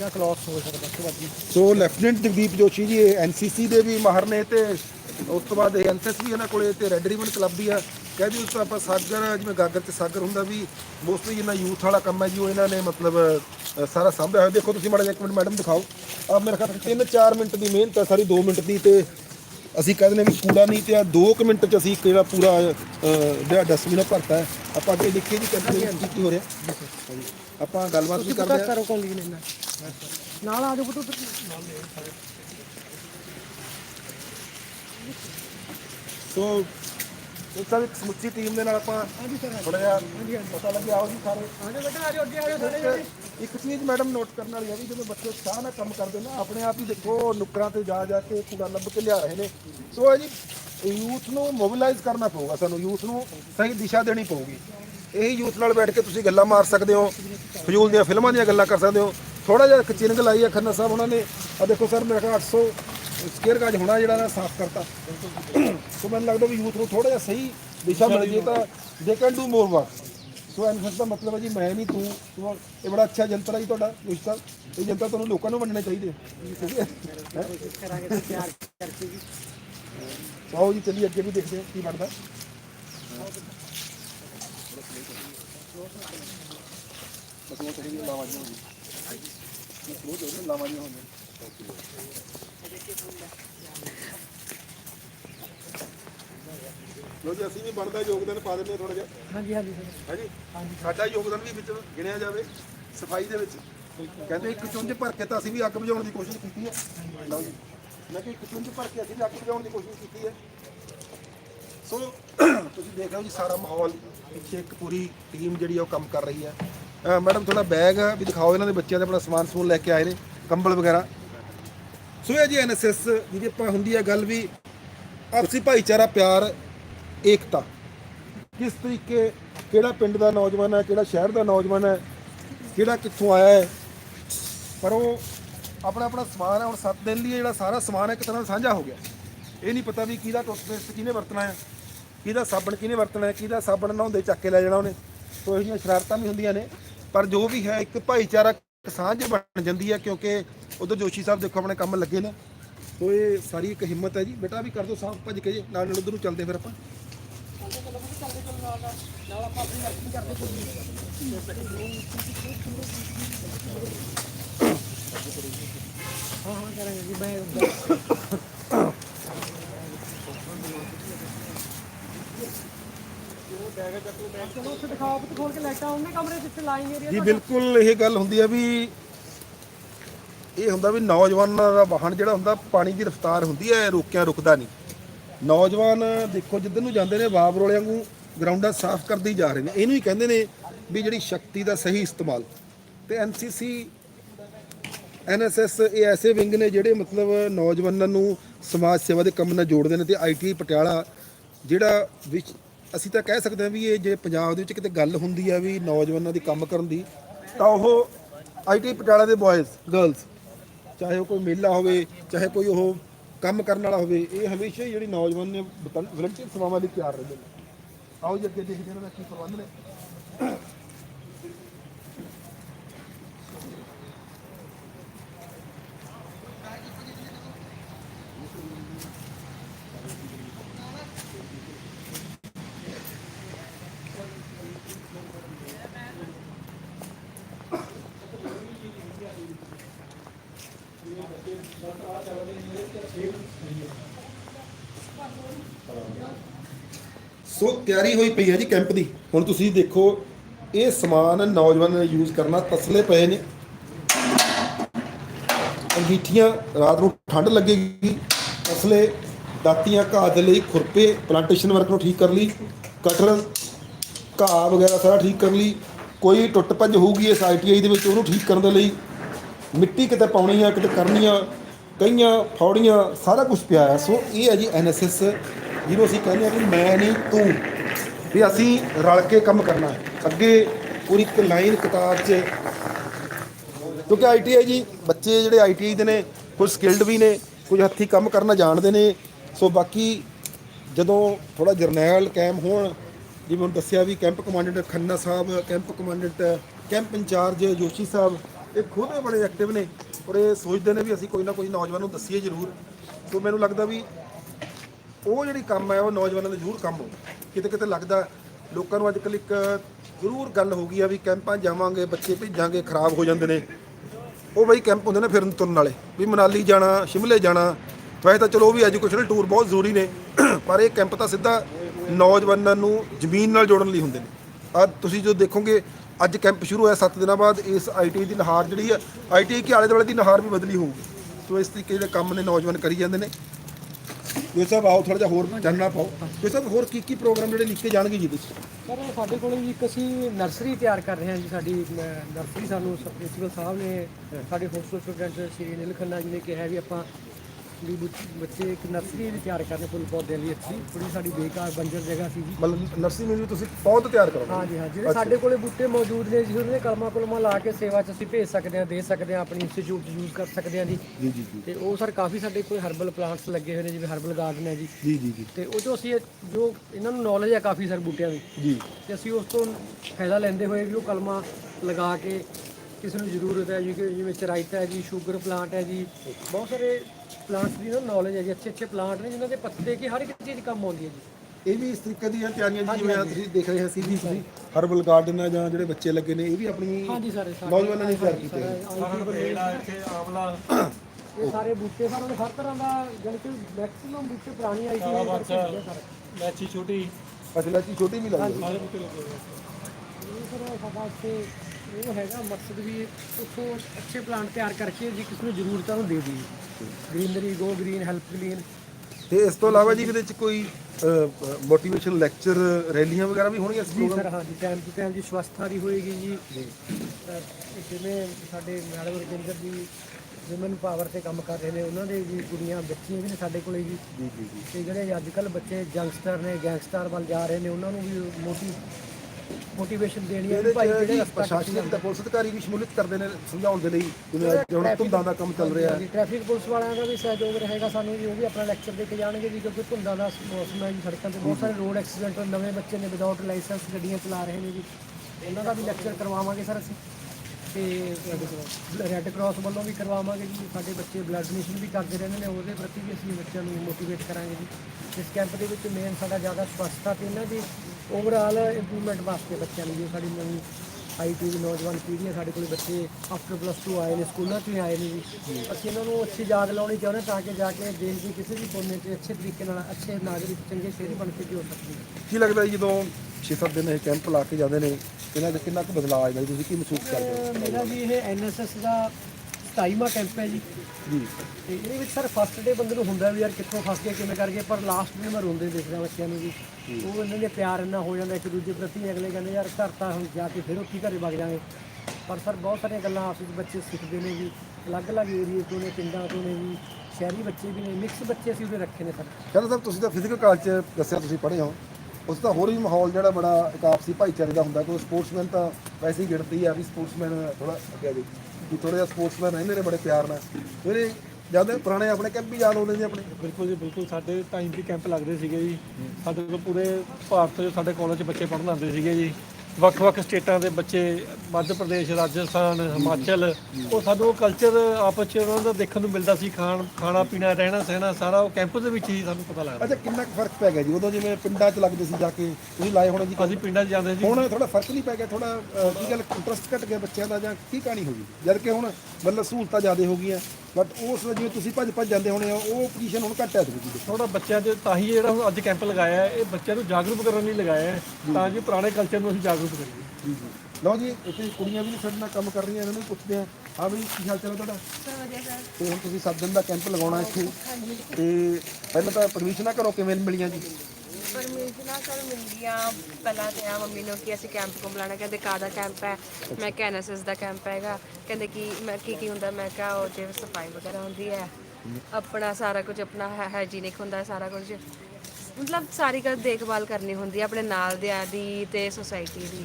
ਜਾਂ ਕਲੌਥ ਹੋ ਸਕਦਾ ਸੋ ਲੈਫਟੀਨੈਂਟ ਜਗਦੀਪ ਜੋਸ਼ੀ ਜੀ ਐਨਸੀਸੀ ਦੇ ਵੀ ਮਾਹਰ ਨੇ ਤੇ ਉਸ ਤੋਂ ਬਾਅਦ ਇਹ ਐਨਐਸਐਸ ਵੀ ਇਹਨਾਂ ਕੋਲੇ ਤੇ ਰੈੱਡ ਰਿਬਨ ਕਲੱਬ ਵੀ ਆ। ਕਹਿੰਦੇ ਉਸ ਤੋਂ ਆਪਾਂ ਸਾਗਰ ਜਿਵੇਂ ਗਾਗਰ ਤੇ ਸਾਗਰ ਹੁੰਦਾ ਵੀ ਮੋਸਟਲੀ ਜਿੰਨਾ ਯੂਥ ਵਾਲਾ ਕੰਮ ਹੈ ਜੀ ਉਹ ਇਹਨਾਂ ਨੇ ਮਤਲਬ ਅ, ਸਾਰਾ ਸਾਂਭਿਆ ਹੋਇਆ। ਦੇਖੋ ਤੁਸੀਂ ਮਾੜਾ ਜਿਹਾ ਇੱਕ ਮਿੰਟ ਮੈਡਮ ਦਿਖਾਓ। ਆ ਮੇਰੇ ਖਿਆਲ 3-4 ਮਿੰਟ ਦੀ ਮਿਹਨਤ ਹੈ ਸਾਰੀ 2 ਮਿੰਟ ਦੀ ਤੇ ਅਸੀਂ ਕਹਿੰਦੇ ਨੇ ਵੀ ਕੂੜਾ ਨਹੀਂ ਤੇ ਆ 2 ਮਿੰਟ ਚ ਅਸੀਂ ਇੱਕ ਜਿਹੜਾ ਪੂਰਾ ਅ, ਜਿਹੜਾ ਡਸਟਬਿਨ ਭਰਤਾ ਹੈ। ਆਪਾਂ ਅੱਗੇ ਦੇਖੀਏ ਜੀ ਕਿੰਨੀ ਕੀ ਕੀ ਹੋ ਰਿਹਾ ਆਪਾਂ ਗੱਲਬਾਤ ਵੀ ਕਰਦੇ ਹਾਂ। ਕਰੋ ਕੋਲ ਲੈਣਾ ਨਾਲ ਆ ਜਾਓ ਪੁੱਤ ਸੋ ਇਸ ਤਰ੍ਹਾਂ ਇੱਕ ਸਮੁੱਚੀ ਟੀਮ ਦੇ ਨਾਲ ਆਪਾਂ ਥੋੜਾ ਜਿਹਾ ਪਤਾ ਲੱਗਿਆ। ਆਓ ਜੀ ਸਾਰੇ। ਆ ਬੇਟਾ ਆ ਜਾਓ ਅੱਗੇ ਆ ਜਾਓ ਸਾਰੇ ਇੱਕ- ਚੀਜ਼ ਮੈਡਮ ਨੋਟ ਕਰਨ ਵਾਲੀ ਹੈ ਵੀ ਜਦੋਂ ਬੱਚੇ ਸ਼ਾਹ ਨਾਲ ਕੰਮ ਕਰਦੇ ਨਾ, ਆਪਣੇ ਆਪ ਹੀ ਦੇਖੋ, ਨੁੱਕਰਾਂ ਤੇ ਜਾ ਜਾ ਕੇ ਕੂੜਾ ਲੱਭ ਕੇ ਲਿਆ ਰਹੇ ਨੇ। ਸੋ ਇਹ ਜੀ ਯੂਥ ਨੂੰ ਮੋਬਿਲਾਈਜ਼ ਕਰਨਾ ਪਊਗਾ ਸਾਨੂੰ। ਯੂਥ ਨੂੰ ਸਹੀ ਦਿਸ਼ਾ ਦੇਣੀ ਪਊਗੀ। ਇਹ ਯੂਥ ਨਾਲ ਬੈਠ ਕੇ ਤੁਸੀਂ ਗੱਲਾਂ ਮਾਰ ਸਕਦੇ ਹੋ। ਫਜ਼ੂਲ ਦੀਆਂ ਫਿਲਮਾਂ ਦੀਆਂ ਗੱਲਾਂ ਕਰ ਸਕਦੇ ਹੋ। ਥੋੜਾ ਜਿਹਾ ਇੱਕ ਚਿੰਗ ਲਾਈ ਹੈ ਖੰਨਾ ਸਾਹਿਬ ਉਹਨਾਂ ਨੇ। ਆ ਦੇਖੋ ਸਰ, ਮੇਰਾ ਖਿਆਲ 800 ਸਕੇਅਰ ਗਾਜ ਹੋਣਾ ਜਿਹੜਾ ਨਾ ਸਾਫ਼ ਕਰਤਾ। ਸੋ ਮੈਨੂੰ ਲੱਗਦਾ ਵੀ ਯੂਥ ਨੂੰ ਥੋੜਾ ਜਿਹਾ ਸਹੀ ਦਿਸ਼ਾ ਮਿਲ ਜੇ ਤਾਂ ਦੇ can do more work so in fact ਦਾ ਮਤਲਬ ਹੈ ਜੀ ਮੈਂ ਨਹੀਂ ਤੂੰ ਤੂੰ ਇਹ ਬੜਾ ਅੱਛਾ ਜੰਤਰ ਹੈ ਜੀ ਤੁਹਾਡਾ ਜੋਸ਼ ਸਾਹਿਬ ਇਹ ਜੰਤਰ ਤੁਹਾਨੂੰ ਲੋਕਾਂ ਨੂੰ ਵੰਡਣੇ ਚਾਹੀਦੇ ਆਓ ਜੀ ਚੱਲੀ ਅੱਗੇ ਵੀ ਦੇਖਦੇ ਹਾਂ ਕੀ ਬਣਦਾ ਲੋ ਜੀ ਅਸੀਂ ਵੀ ਬਣਦਾ ਯੋਗਦਾਨ ਪਾ ਦਿੰਦੇ ਹਾਂ ਥੋੜਾ ਜਿਹਾ। ਹਾਂਜੀ ਹਾਂਜੀ ਸਰ ਹੈ ਜੀ? ਸਾਡਾ ਯੋਗਦਾਨ ਵੀ ਵਿੱਚ ਗਿਣਿਆ ਜਾਵੇ ਸਫ਼ਾਈ ਦੇ ਵਿੱਚ। ਕਹਿੰਦੇ ਇੱਕ ਚੁੰਝ ਭਰ ਕੇ ਤਾਂ ਅਸੀਂ ਵੀ ਅੱਗ ਬੁਝਾਉਣ ਦੀ ਕੋਸ਼ਿਸ਼ ਕੀਤੀ ਹੈ। ਲਓ ਜੀ। ਮੈਂ ਕਿ ਇੱਕ ਚੁੰਝ ਭਰ ਕੇ ਅਸੀਂ ਵੀ ਅੱਗ ਬੁਝਾਉਣ ਦੀ ਕੋਸ਼ਿਸ਼ ਕੀਤੀ ਹੈ। ਸੋ ਤੁਸੀਂ ਦੇਖ ਲਓ ਜੀ ਸਾਰਾ ਮਾਹੌਲ। ਪਿੱਛੇ ਇੱਕ ਪੂਰੀ ਟੀਮ ਜਿਹੜੀ ਆ ਉਹ ਕੰਮ ਕਰ ਰਹੀ ਹੈ। ਮੈਡਮ ਥੋੜਾ ਬੈਗ ਵੀ ਦਿਖਾਓ ਇਹਨਾਂ ਦੇ ਬੱਚਿਆਂ ਦੇ ਆਪਣਾ ਸਮਾਨ ਸਮੂਨ ਲੈ ਕੇ ਆਏ ਨੇ ਕੰਬਲ ਵਗੈਰਾ। ਸੋ ਇਹ ਜੀ ਐਨਐਸਐਸ ਜਿਹਦੀ ਆਪਾਂ ਹੁੰਦੀ ਹੈ ਗੱਲ ਵੀ ਆਪਸੀ ਭਾਈਚਾਰਾ, ਪਿਆਰ, ਏਕਤਾ। ਕਿਸ ਤਰੀਕੇ, ਕਿਹੜਾ ਪਿੰਡ ਦਾ ਨੌਜਵਾਨ ਹੈ, ਕਿਹੜਾ ਸ਼ਹਿਰ ਦਾ ਨੌਜਵਾਨ ਹੈ, ਕਿਹੜਾ ਕਿੱਥੋਂ ਆਇਆ ਹੈ? ਪਰ ਉਹ ਆਪਣਾ ਆਪਣਾ ਸਮਾਨ ਹੈ, ਹੁਣ 7 ਦਿਨ ਲਈ ਜਿਹੜਾ ਸਾਰਾ ਸਮਾਨ ਹੈ, ਇੱਕ ਤਰ੍ਹਾਂ ਦਾ ਸਾਂਝਾ ਹੋ ਗਿਆ। ਇਹ ਨਹੀਂ ਪਤਾ ਵੀ ਕਿਹਦਾ ਟੁੱਥਪੇਸਟ ਕਿਹਨੇ ਵਰਤਣਾ ਹੈ, ਕਿਹਦਾ ਸਾਬਣ ਕਿਹਨੇ ਵਰਤਣਾ ਹੈ, ਕਿਹਦਾ ਸਾਬਣ ਨਹਾਉਂਦੇ ਚੱਕ ਕੇ ਲੈ ਜਾਣਾ ਉਹਨੇ। ਸੋ ਇਹੋ ਜਿਹੀਆਂ ਸ਼ਰਾਰਤਾਂ ਵੀ ਹੁੰਦੀਆਂ ਨੇ। ਪਰ ਜੋ ਵੀ ਹੈ, ਇੱਕ ਭਾਈਚਾਰਾ ਸਾਂਝ ਬਣ ਜਾਂਦੀ ਹੈ, ਕਿਉਂਕਿ ਉਧਰ ਜੋਸ਼ੀ ਸਾਹਿਬ ਦੇਖੋ ਆਪਣੇ ਕੰਮ ਲੱਗੇ ਨੇ। ਸੋ ਇਹ ਸਾਰੀ ਇੱਕ ਹਿੰਮਤ ਹੈ ਜੀ। ਬੇਟਾ ਵੀ ਕਰ ਦੋ ਸਾਫ਼ ਭੱਜ ਕੇ ਜੀ। ਨਾਲ ਨਾਲ ਉਧਰ ਨੂੰ ਚੱਲਦੇ ਫਿਰ ਆਪਾਂ। ਹਾਂ ਹਾਂ ਕਰਾਂਗੇ ਜੀ ਮੈਂ ਜੀ ਬਿਲਕੁਲ ਇਹ ਗੱਲ ਹੁੰਦੀ ਹੈ ਵੀ ਇਹ ਹੁੰਦਾ ਵੀ ਨੌਜਵਾਨਾਂ ਦਾ ਵਾਹਨ ਜਿਹੜਾ ਹੁੰਦਾ, ਪਾਣੀ ਦੀ ਰਫ਼ਤਾਰ ਹੁੰਦੀ ਹੈ ਰੋਕਿਆ ਰੁਕਦਾ ਨਹੀਂ। ਨੌਜਵਾਨ ਦੇਖੋ, ਜਿੱਧਰ ਨੂੰ ਜਾਂਦੇ ਨੇ ਬਾਬ ਰੋਲਿਆਂ ਨੂੰ ਗਰਾਊਂਡਾਂ ਸਾਫ਼ ਕਰਦੇ ਜਾ ਰਹੇ ਨੇ। ਇਹਨੂੰ ਹੀ ਕਹਿੰਦੇ ਨੇ ਵੀ ਜਿਹੜੀ ਸ਼ਕਤੀ ਦਾ ਸਹੀ ਇਸਤੇਮਾਲ। ਤੇ ਐਨਸੀਸੀ ਐਨਐਸਐਸ ਇਹ ਐਸੇ ਵਿੰਗ ਨੇ ਜਿਹੜੇ ਮਤਲਬ ਨੌਜਵਾਨਾਂ ਨੂੰ ਸਮਾਜ ਸੇਵਾ ਦੇ ਕੰਮ ਨਾਲ ਜੋੜਦੇ ਨੇ ਤੇ ਆਈਟੀਆਈ ਪਟਿਆਲਾ ਜਿਹੜਾ ਵਿੱਚ ਅਸੀਂ ਤਾਂ ਕਹਿ ਸਕਦੇ ਹਾਂ ਵੀ ਇਹ ਜੇ ਪੰਜਾਬ ਦੇ ਵਿੱਚ ਕਿਤੇ ਗੱਲ ਹੁੰਦੀ ਹੈ ਵੀ ਨੌਜਵਾਨਾਂ ਦੀ ਕੰਮ ਕਰਨ ਦੀ, ਤਾਂ ਉਹ ਆਈਟੀਆਈ ਪਟਿਆਲਾ ਦੇ ਬॉयਜ਼ ਗਰਲਸ ਚਾਹੇ ਉਹ ਕੋਈ ਮੇਲਾ ਹੋਵੇ, ਚਾਹੇ ਕੋਈ ਉਹ ਕੰਮ ਕਰਨ ਵਾਲਾ ਹੋਵੇ, ਇਹ ਹਮੇਸ਼ਾ ਹੀ ਜਿਹੜੀ ਨੌਜਵਾਨ ਨੇ ਵਲੰਟੀਅਰ ਸੇਵਾਵਾਂ ਲਈ ਤਿਆਰ ਰਹਿੰਦੇ ਨੇ। ਆਓ ਜੀ ਅੱਗੇ ਦੇਖਦੇ ਹਾਂ ਇਹਨਾਂ ਦਾ ਕੀ ਪ੍ਰਬੰਧ ਨੇ ਸੋ ਤਿਆਰੀ ਹੋਈ ਪਈ ਹੈ ਜੀ ਕੈਂਪ ਦੀ। ਹੁਣ ਤੁਸੀਂ ਦੇਖੋ, ਇਹ ਸਮਾਨ ਨੌਜਵਾਨਾਂ ਨੇ ਯੂਜ਼ ਕਰਨਾ ਤਸਲੇ ਪਏ ਨੇ। ਅੰਗੀਠੀਆਂ ਰਾਤ ਨੂੰ ਠੰਡ ਲੱਗੇਗੀ। ਤਸਲੇ, ਦਾਤੀਆਂ ਘਾਹ ਦੇ ਲਈ ਖੁਰਪੇ ਪਲਾਂਟੇਸ਼ਨ ਵਰਕ ਨੂੰ ਠੀਕ ਕਰ ਲਈ। ਕਟਰ, ਘਾਹ ਵਗੈਰਾ ਸਾਰਾ ਠੀਕ ਕਰ ਲਈ। ਕੋਈ ਟੁੱਟ ਭੱਜ ਹੋਊਗੀ ਇਸ ਆਈਟੀਆਈ ਦੇ ਵਿੱਚ, ਉਹਨੂੰ ਠੀਕ ਕਰਨ ਦੇ ਲਈ। ਮਿੱਟੀ ਕਿਤੇ ਪਾਉਣੀ ਆ ਕਿਤੇ ਕਰਨੀ ਆ ਕਈਆਂ ਫੌੜੀਆਂ, ਸਾਰਾ ਕੁਝ ਪਿਆ ਹੈ। ਸੋ ਇਹ ਹੈ ਜੀ ਐਨਐਸਐਸ ਜਿਹਨੂੰ ਅਸੀਂ ਕਹਿੰਦੇ ਆ ਕਿ ਮੈਂ ਨਹੀਂ, ਤੂੰ। ਵੀ ਅਸੀਂ ਰਲ ਕੇ ਕੰਮ ਕਰਨਾ ਅੱਗੇ ਪੂਰੀ ਇੱਕ ਲਾਈਨ ਕਿਤਾਬ 'ਚ ਕਿਉਂਕਿ ਆਈਟੀਆਈ ਜੀ, ਬੱਚੇ ਜਿਹੜੇ ਆਈਟੀਆਈ ਦੇ ਨੇ, ਕੁਝ ਸਕਿਲਡ ਵੀ ਨੇ, ਕੁਝ ਹੱਥੀਂ ਕੰਮ ਕਰਨਾ ਜਾਣਦੇ ਨੇ। ਸੋ ਬਾਕੀ ਜਦੋਂ ਥੋੜਾ ਜਰਨੈਲ ਕੈਂਪ ਹੋਣ, ਜਿਵੇਂ ਹੁਣ ਦੱਸਿਆ ਵੀ ਕੈਂਪ ਕਮਾਂਡੈਂਟ ਖੰਨਾ ਸਾਹਿਬ, camp commandant camp incharge Joshi ਸਾਹਿਬ, ਇਹ ਖੁਦ ਬੜੇ ਐਕਟਿਵ ਨੇ ਔਰ ਇਹ ਸੋਚਦੇ ਨੇ ਵੀ ਅਸੀਂ ਕੋਈ ਨਾ ਕੋਈ ਨੌਜਵਾਨ ਨੂੰ ਦੱਸੀਏ ਜ਼ਰੂਰ। ਸੋ ਮੈਨੂੰ ਲੱਗਦਾ ਵੀ ਉਹ ਜਿਹੜੀ ਕੰਮ ਹੈ, ਉਹ ਨੌਜਵਾਨਾਂ ਦਾ ਜ਼ਰੂਰ ਕੰਮ ਹੋ ਕਿਤੇ ਕਿਤੇ ਲੱਗਦਾ ਲੋਕਾਂ ਨੂੰ ਅੱਜ ਕੱਲ੍ਹ ਇੱਕ ਜ਼ਰੂਰ ਗੱਲ ਹੋ ਗਈ ਆ ਵੀ ਕੈਂਪਾਂ ਜਾਵਾਂਗੇ, ਬੱਚੇ ਭੇਜਾਂਗੇ, ਖਰਾਬ ਹੋ ਜਾਂਦੇ ਨੇ। ਉਹ ਬਈ ਕੈਂਪ ਹੁੰਦੇ ਨੇ ਫਿਰਨ ਤੁਰਨ ਵਾਲੇ। ਵੀ ਮਨਾਲੀ ਜਾਣਾ, ਸ਼ਿਮਲੇ ਜਾਣਾ, ਵੈਸੇ ਤਾਂ ਚਲੋ ਉਹ ਵੀ ਐਜੂਕੇਸ਼ਨਲ ਟੂਰ ਬਹੁਤ ਜ਼ਰੂਰੀ ਨੇ। ਪਰ ਇਹ ਕੈਂਪ ਤਾਂ ਸਿੱਧਾ ਨੌਜਵਾਨਾਂ ਨੂੰ ਜ਼ਮੀਨ ਨਾਲ ਜੋੜਨ ਲਈ ਹੁੰਦੇ ਨੇ। ਆ ਤੁਸੀਂ ਜੋ ਦੇਖੋਗੇ, ਅੱਜ ਕੈਂਪ ਸ਼ੁਰੂ ਹੋਇਆ 7 ਦਿਨਾਂ ਬਾਅਦ, ਇਸ ਆਈਟੀ ਦੀ ਨਹਾਰ ਜਿਹੜੀ ਹੈ ਆਈਟੀ ਕੇ ਆਲੇ ਦੁਆਲੇ ਦੀ ਨਹਾਰ ਵੀ ਬਦਲੀ ਹੋਊਗੀ। ਸੋ ਇਸ ਤਰੀਕੇ ਦੇ ਕੰਮ ਨੇ ਨੌਜਵਾਨ ਕਰੀ ਜਾਂਦੇ ਨੇ। ਇਹ ਸਭ ਆਓ ਥੋੜਾ ਜਿਹਾ ਹੋਰ ਜਾਨਣਾ ਪਾਓ। ਇਹ ਸਭ ਹੋਰ ਕੀ ਕੀ ਪ੍ਰੋਗਰਾਮ ਜਿਹੜੇ ਲਿਖੇ ਜਾਣਗੇ ਜੀ ਤੁਸੀਂ? ਸਰ ਸਾਡੇ ਕੋਲ ਜੀ ਇੱਕ ਅਸੀਂ ਨਰਸਰੀ ਤਿਆਰ ਕਰ ਰਹੇ ਹਾਂ ਜੀ, ਸਾਡੀ ਨਰਸਰੀ ਸਾਨੂੰ ਪ੍ਰਿੰਸੀਪਲ ਸਾਹਿਬ ਨੇ, ਸਾਡੇ ਹੋਸਟਲ ਸਟੂਡੈਂਟ ਸ਼੍ਰੀ ਨੀਲ ਖੰਨਾ ਜੀ ਨੇ ਕਿਹਾ ਵੀ ਆਪਾਂ ਵੀ ਬੱਚ- ਬੱਚੇ ਇੱਕ ਨਰਸਰੀ ਵੀ ਤਿਆਰ ਕਰਨੇ ਫੁੱਲ ਪੌਦਿਆਂ ਲਈ ਅੱਛੀ ਥੋੜੀ ਸਾਡੀ ਬੇਕਾਰ ਬੰਜਰ ਜਗ੍ਹਾ ਸੀ ਜੀ ਮਤਲਬ ਨਰਸਰੀ ਨੂੰ ਵੀ ਤੁਸੀਂ ਪੌਦ ਤਿਆਰ ਕਰੋਗੇ? ਹਾਂ ਜੀ ਹਾਂ ਜਿਹੜੇ ਸਾਡੇ ਕੋਲੇ ਬੂਟੇ ਮੌਜੂਦ ਨੇ ਜੀ ਉਹਨਾਂ ਦੇ ਕਲਮਾਂ ਕੁਲਮਾਂ ਲਾ ਕੇ ਸੇਵਾ 'ਚ ਅਸੀਂ ਭੇਜ ਸਕਦੇ ਹਾਂ ਦੇ ਸਕਦੇ ਹਾਂ ਆਪਣੀ ਇੰਸਟੀਚਿਊਟ 'ਚ ਯੂਜ਼ ਕਰ ਸਕਦੇ ਹਾਂ ਜੀ। ਜੀ ਜੀ ਜੀ। ਤੇ ਉਹ ਸਰ ਕਾਫੀ ਸਾਡੇ ਕੋਲ ਹਰਬਲ ਪਲਾਂਟਸ ਲੱਗੇ ਹੋਏ ਨੇ ਜਿਵੇਂ ਹਰਬਲ ਗਾਰਡਨ ਹੈ ਜੀ। ਜੀ ਜੀ ਜੀ। ਤੇ ਉਹ ਤੋਂ ਅਸੀਂ ਇਹ- ਜੋ ਇਹਨਾਂ ਨੂੰ ਨੌਲੇਜ ਹੈ ਕਾਫੀ ਸਰ ਬੂਟਿਆਂ ਦੀ। ਜੀ। ਤੇ ਅਸੀਂ ਉਸ ਤੋਂ ਫਾਇਦਾ ਲੈਂਦੇ ਹੋਏ ਵੀ ਉਹ ਕਲਮਾਂ ਲਗਾ ਕੇ ਕਿਸੇ ਨੂੰ ਜ਼ਰੂਰਤ ਹੈ ਜੀ ਕਿ ਜਿਵੇਂ ਚਰਾਈਤਾ ਹੈ ਜੀ ਸ਼ੂਗਰ ਪਲਾਂਟ ਹੈ ਜੀ। ਬਹੁਤ ਸਾਰੇ ਪਲਾਂਟਸ ਦੀ ਨਾ ਨੌਲੇਜ ਹੈ ਜੀ ਅੱਛੇ ਅੱਛੇ ਪਲਾਂਟ ਨੇ ਜਿਨ੍ਹਾਂ ਦੇ ਪੱਤੇ ਕੀ ਹਰ ਇੱਕ ਚੀਜ਼ ਕੰਮ ਆਉਂਦੀ ਹੈ ਜੀ। ਇਹ ਵੀ ਇਸ ਤਰੀਕੇ ਦੀਆਂ ਤਿਆਰੀਆਂ ਜੀ ਜਿਵੇਂ ਤੁਸੀਂ ਦੇਖ ਰਹੇ ਸੀ ਵੀ ਤੁਸੀਂ ਹਰਬਲ ਗਾਰਡਨ ਆ ਜਾਂ ਜਿਹੜੇ ਬੱਚੇ ਲੱਗੇ ਨੇ ਇਹ ਵੀ ਆਪਣੀ ਹਾਂਜੀ ਸਾਰੇ ਸਾਰੇ। ਨੌਜਵਾਨਾਂ ਨੇ ਤਿਆਰ ਕੀਤੇ ਨੇ। ਇੱਥੇ ਆਵਲਾ ਇਹ ਸਾਰੇ ਬੂਟੇ ਸਾਰੇ ਹਰ ਤਰ੍ਹਾਂ ਦਾ ਜਾਣੀ ਕਿ ਮੈਕਸਿਮਮ ਬੂਟੇ ਪੁਰਾਣੀ ਆਈ ਸੀ ਲੈਚੀ ਛੋਟੀ। ਅਸਲਾ ਚੀ ਛੋਟੀ ਵੀ ਲੱਗੀ ਸਾਰੇ ਬੂਟੇ ਲੱਗੇ ਹੋਏ ਆ। ਇਹ ਸਰ ਸਾਡਾ ਇੱਥੇ ਉਹ ਹੈਗਾ ਮਕਸਦ ਵੀ ਉੱਥੋਂ ਅੱਛੇ ਪਲਾਂਟ ਤਿਆਰ ਕਰਕੇ ਜੇ ਕਿਸੇ ਨੂੰ ਜ਼ਰੂਰਤ ਹੈ ਉਹਨੂੰ ਦੇ ਦਈਏ। Greenery go green help clean ਤੇ ਇਸ ਤੋਂ ਇਲਾਵਾ ਜੀ ਇਹਦੇ ਵਿੱਚ ਕੋਈ ਮੋਟੀਵੇਸ਼ਨ ਲੈਕਚਰ ਰੈਲੀਆਂ ਵਗੈਰਾ ਵੀ ਹੋਣਗੀਆਂ ਇਸ ਜੀ ਸਰ ਹਾਂ ਜੀ ਟਾਈਮ ਟੂ ਟਾਈਮ ਜੀ ਸਵਸਥਾ ਦੀ ਹੋਏਗੀ ਜੀ। ਅਹ ਜਿਵੇਂ ਸਾਡੇ madam Rajinder ji women power ਤੇ ਕੰਮ ਕਰ ਰਹੇ ਨੇ ਉਹਨਾਂ ਦੇ ਵੀ ਕੁੜੀਆਂ ਬੱਚੀਆਂ ਵੀ ਨੇ ਸਾਡੇ ਕੋਲੇ ਜੀ। ਜੀ ਜੀ ਜੀ। ਤੇ ਜਿਹੜੇ ਅੱਜ ਕੱਲ ਬੱਚੇ ਜੰਗਸਟਰ ਨੇ ਗੈਂਗਸਟਰ ਵੱਲ ਜਾ ਰਹੇ ਨੇ ਉਹਨਾਂ ਨੂੰ ਵੀ ਮੋਟੀ ਮੋਟੀਵੇਸ਼ਨ ਦੇਣੀ ਹੈ ਵੀ ਭਾਈ ਜਿਹੜੇ ਪ੍ਰਸ਼ਾਸਨਿਕ ਤੇ ਪੁਲਿਸ ਅਧਿਕਾਰੀ ਵੀ ਸ਼ਮੂਲੀਅਤ ਕਰਦੇ ਨੇ ਸਮਝਾਉਣ ਦੇ ਲਈ ਜਿਵੇਂ ਅੱਜ ਹੁਣ ਧੁੰਦਾਂ ਦਾ ਕੰਮ ਚੱਲ ਰਿਹਾ ਹੈ। ਟ੍ਰੈਫਿਕ ਪੁਲਿਸ ਵਾਲਿਆਂ ਦਾ ਵੀ ਸਹਿਯੋਗ ਰਹੇਗਾ ਸਾਨੂੰ ਜੀ ਉਹ ਵੀ ਆਪਣਾ ਲੈਕਚਰ ਦੇ ਕੇ ਜਾਣਗੇ ਜੀ ਕਿਉਂਕਿ ਧੁੰਦਾਂ ਦਾ ਮੌਸਮ ਹੈ ਜੀ ਸੜਕਾਂ ਤੇ ਬਹੁਤ ਸਾਰੇ ਰੋਡ ਐਕਸੀਡੈਂਟ ਨਵੇਂ ਬੱਚੇ ਨੇ ਵਿਦਆਊਟ ਲਾਇਸੈਂਸ ਗੱਡੀਆਂ ਚਲਾ ਰਹੇ ਨੇ ਜੀ। ਉਹਨਾਂ ਦਾ ਵੀ ਲੈਕਚਰ ਕਰਵਾਵਾਂਗੇ ਸਰ ਅਸੀਂ। ਤੇ ਰੈੱਡ ਕਰਾਸ ਵੱਲੋਂ ਵੀ ਕਰਵਾਵਾਂਗੇ ਜੀ ਸਾਡੇ ਬੱਚੇ ਬਲੱਡ ਡੋਨੇਸ਼ਨ ਵੀ ਕਰਦੇ ਰਹਿੰਦੇ ਨੇ ਉਹਦੇ ਪ੍ਰਤੀ ਵੀ ਅਸੀਂ ਬੱਚਿਆਂ ਨੂੰ ਮੋਟੀਵੇਟ ਕਰਾਂਗੇ ਜੀ। ਇਸ ਕੈਂਪ ਦੇ ਵਿੱਚ ਮੇਨ ਸਾਡਾ ਜ਼ਿਆਦਾ ਸਵਸਥਤਾ ਤੇ ਇਹਨਾਂ ਦੀ ਓਵਰਆਲ ਇੰਪਰੂਵਮੈਂਟ ਵਾਸਤੇ ਬੱਚਿਆਂ ਨੂੰ ਜੋ ਸਾਡੀ ਨਵੀਂ ਆਈਟੀ ਦੀ ਨੌਜਵਾਨ ਪੀੜ੍ਹੀ ਹੈ ਸਾਡੇ ਕੋਲ ਬੱਚੇ ਆਫਟਰ ਪਲੱਸ 2 ਆਏ ਨੇ ਸਕੂਲਾਂ 'ਚ ਵੀ ਆਏ ਨੇ ਜੀ। ਅਸੀਂ ਇਹਨਾਂ ਨੂੰ ਅੱਛੀ ਯਾਦ ਲਾਉਣੀ ਚਾਹੁੰਦੇ ਤਾਂ ਕਿ ਜਾ ਕੇ ਦੇਸ਼ ਦੇ ਕਿਸੇ ਵੀ ਕੋਨੇ 'ਚ ਅੱਛੇ ਤਰੀਕੇ ਨਾਲ ਅੱਛੇ ਨਾਗਰਿਕ ਚੰਗੇ ਸ਼ਹਿਰੀ ਬਣ ਕੇ ਜਿਉ ਸਕਣ। ਕੀ ਲੱਗਦਾ ਜੀ ਜਦੋਂ 6-7 ਦਿਨ ਇਹ ਕੈਂਪ ਲਾ ਕੇ ਜਾਂਦੇ ਨੇ ਇਹਨਾਂ ਦਾ ਕਿੰਨਾ ਕੁ ਬਦਲਾਅ ਆਏਗਾ ਜੀ? ਤੁਸੀਂ ਕੀ ਮਹਿਸੂਸ ਕਰਦੇ ਹੋ? ਅਹ ਮੇਰਾ ਜੀ ਇਹ ਐਨਐਸਐਸ ਦਾ 27ਵਾਂ ਕੈਂਪ ਹੈ ਜੀ। ਜੀ। ਤੇ ਇਹਦੇ ਵਿੱਚ ਸਰ ਫਸਟ ਡੇ ਬੰਦੇ ਨੂੰ ਹੁੰਦਾ ਵੀ ਯਾਰ ਕਿੱਥੋਂ ਫਸ ਗਏ ਕਿਵੇਂ ਕਰ ਗਏ ਪਰ ਲਾਸਟ ਡੇ ਮੈਂ ਰੋਂਦੇ ਦੇਖਦਾ ਬੱਚਿਆਂ ਨੂੰ ਜੀ। ਉਹ ਇਹਨਾਂ ਦੇ ਪਿਆਰ ਇੰਨਾ ਹੋ ਜਾਂਦਾ ਇੱਕ ਦੂਜੇ ਪ੍ਰਤੀ ਅਗਲੇ ਕਹਿੰਦੇ ਯਾਰ ਘਰ ਤਾਂ ਹੁਣ ਜਾ ਕੇ ਫਿਰ ਉੱਥੇ ਘਰੇ ਵਗ ਜਾਾਂਗੇ ਪਰ ਸਰ ਬਹੁਤ ਸਾਰੀਆਂ ਗੱਲਾਂ ਆਪਸ ਵਿੱਚ ਬੱਚੇ ਸਿੱਖਦੇ ਨੇ ਵੀ ਅਲੱਗ-ਅਲੱਗ ਏਰੀਏ ਤੋਂ ਨੇ ਪਿੰਡਾਂ ਤੋਂ ਨੇ ਵੀ ਸ਼ਹਿਰੀ ਬੱਚੇ ਵੀ ਨੇ ਮਿਕਸ ਬੱਚੇ ਅਸੀਂ ਉਹਦੇ ਰੱਖੇ ਨੇ ਸਰ ਕਹਿੰਦਾ ਸਾਹਿਬ ਤੁਸੀਂ ਤਾਂ ਫਿਜ਼ੀਕਲ ਕਾਲਜ ਚ ਦੱਸਿਆ ਤੁਸੀਂ ਪੜ੍ਹੇ ਹੋ। ਉਸ ਦਾ ਹੋਰ ਵੀ ਮਾਹੌਲ ਜਿਹੜਾ ਬੜਾ ਇੱਕ ਆਪਸੀ ਭਾਈਚਾਰੇ ਦਾ ਹੁੰਦਾ ਕੋਈ ਸਪੋਰਟਸਮੈਨ ਤਾਂ ਵੈਸੇ ਹੀ ਗਿਣਤੀ ਆ ਵੀ ਸਪੋਰਟਸਮੈਨ ਥੋੜਾ ਅੱਗੇ ਆ ਜੀ ਵੀ ਥੋੜਾ ਜਿਹਾ ਸਪੋਰਟਸਮੈਨ ਰਹਿੰਦੇ ਨੇ ਬੜੇ ਪਿਆਰ ਨਾਲ। ਮੇਰੇ ਜਦ ਪੁਰਾਣੇ ਆਪਣੇ ਕੈਂਪ ਵੀ ਯਾਦ ਆਉਂਦੇ ਨੇ ਆਪਣੇ। ਬਿਲਕੁਲ ਜੀ, ਬਿਲਕੁਲ। ਸਾਡੇ ਟਾਈਮ ਵੀ ਕੈਂਪ ਲੱਗਦੇ ਸੀਗੇ ਜੀ। ਸਾਡੇ ਕੋਲ ਪੂਰੇ ਭਾਰਤ ਦੇ ਸਾਡੇ ਕਾਲਜ 'ਚ ਬੱਚੇ ਪੜ੍ਹਨ ਆਉਂਦੇ ਸੀਗੇ ਜੀ। ਵੱਖ-ਵੱਖ ਸਟੇਟਾਂ ਦੇ ਬੱਚੇ ਮੱਧ ਪ੍ਰਦੇਸ਼ ਰਾਜਸਥਾਨ ਹਿਮਾਚਲ ਉਹ ਸਾਨੂੰ ਕਲਚਰ ਆਪਸ 'ਚ ਉਹਨਾਂ ਦਾ ਦੇਖਣ ਨੂੰ ਮਿਲਦਾ ਸੀ ਖਾਣ ਖਾਣਾ ਪੀਣਾ ਰਹਿਣਾ ਸਹਿਣਾ ਸਾਰਾ ਉਹ ਕੈਂਪ ਦੇ ਵਿੱਚ ਹੀ ਸਾਨੂੰ ਪਤਾ ਲੱਗਦਾ। ਅੱਛਾ ਕਿੰਨਾ ਕੁ ਫ਼ਰਕ ਪੈ ਗਿਆ ਜੀ? ਉਦੋਂ ਜਿਵੇਂ ਪਿੰਡਾਂ 'ਚ ਲੱਗਦੇ ਸੀ ਜਾ ਕੇ ਤੁਸੀਂ ਲਾਏ ਹੋਣੇ ਜੀ ਅਸੀਂ ਪਿੰਡਾਂ 'ਚ ਜਾਂਦੇ ਸੀ। ਹੁਣ ਥੋੜਾ ਫ਼ਰਕ ਨਹੀਂ ਪੈ ਗਿਆ? ਥੋੜਾ ਕੀ ਗੱਲ ਇੰਟਰਸਟ ਘਟ ਗਿਆ ਬੱਚਿਆਂ ਦਾ ਜਾਂ ਕੀ ਕਹਾਣੀ ਹੋ ਗਈ? ਜਦ ਕਿ ਹੁਣ ਮਤਲਬ ਸਹੂਲਤਾਂ ਜ਼ਿਆਦਾ ਹੋ ਗਈਆਂ। ਬਟ ਉਸ ਵੇਲੇ ਜਿਵੇਂ ਤੁਸੀਂ ਭੱਜ ਭੱਜ ਜਾਂਦੇ ਹੋਣੇ ਆ ਉਹ ਪੋਜੀਸ਼ਨ ਹੁਣ ਘੱਟ ਹੈ ਤੁਸੀਂ ਦੀ ਥੋੜਾ ਬੱਚਿਆਂ 'ਚ ਤਾਂ ਹੀ ਜਿਹੜਾ ਹੁਣ ਅੱਜ ਕੈਂਪ ਲਗਾਇਆ ਹੈ ਇਹ ਬੱਚਿਆਂ ਨੂੰ ਜਾਗਰੂਕ ਕਰਨ ਲਈ ਲਗਾਇਆ ਹੈ ਤਾਂ ਕਿ ਪੁਰਾਣੇ ਕਲਚਰ ਨੂੰ ਅਸੀਂ ਜਾਗਰੂਕ ਕਰੀਏ। ਜੀ ਜੀ। ਲਓ ਜੀ ਇੱਥੇ ਕੁੜੀਆਂ ਵੀ ਸਾਡੇ ਨਾਲ ਕੰਮ ਕਰ ਰਹੀਆਂ ਇਹਨਾਂ ਨੂੰ ਵੀ ਪੁੱਛਦੇ ਆ ਹਾਂ ਵੀ ਕੀ ਹਾਲ ਚਾਲ ਹੈ ਤੁਹਾਡਾ? ਸਰ ਵਧੀਆ ਸਰ। ਤੇ ਹੁਣ ਤੁਸੀਂ 7 ਦਿਨ ਦਾ ਕੈਂਪ ਲਗਾਉਣਾ ਇੱਥੇ। ਹਾਂਜੀ ਤੇ ਪਹਿਲਾਂ ਤਾਂ ਪਰਮਿਸ਼ਨਾਂ ਕਰੋ ਕਿਵੇਂ ਮਿਲੀਆਂ ਜੀ? ਪਰਮਿਸ਼ਨਾਂ ਸਰ ਮਿਲ ਗਈਆਂ ਪਹਿਲਾਂ ਤੇ ਆ ਮੰਮੀ ਨੂੰ ਕਿ ਅਸੀਂ ਕੈਂਪ ਕੋ ਬੁਲਾਣਾ ਕਹਿੰਦੇ ਕਾਹਦਾ ਕੈਂਪ ਹੈ? ਮੈਂ ਕਿਹਾ ਐਨਐਸਐਸ ਦਾ ਕੈਂਪ ਹੈਗਾ। ਕਹਿੰਦੇ ਕੀ ਮੈਂ ਕੀ ਕੀ ਹੁੰਦਾ, ਮੈਂ ਕਿਹਾ ਉਹ ਜੇ ਸਫ਼ਾਈ ਵਗੈਰਾ ਹੁੰਦੀ ਹੈ। ਆਪਣਾ ਸਾਰਾ ਕੁਝ, ਆਪਣਾ ਹਾਈਜੀਨਿਕ ਹੁੰਦਾ ਹੈ ਸਾਰਾ ਕੁਝ। ਮਤਲਬ ਸਾਰੀ ਗੱਲ ਦੇਖਭਾਲ ਕਰਨੀ ਹੁੰਦੀ ਹੈ ਆਪਣੇ ਨਾਲ ਦਿਆਂ ਦੀ ਤੇ ਸੋਸਾਇਟੀ ਦੀ।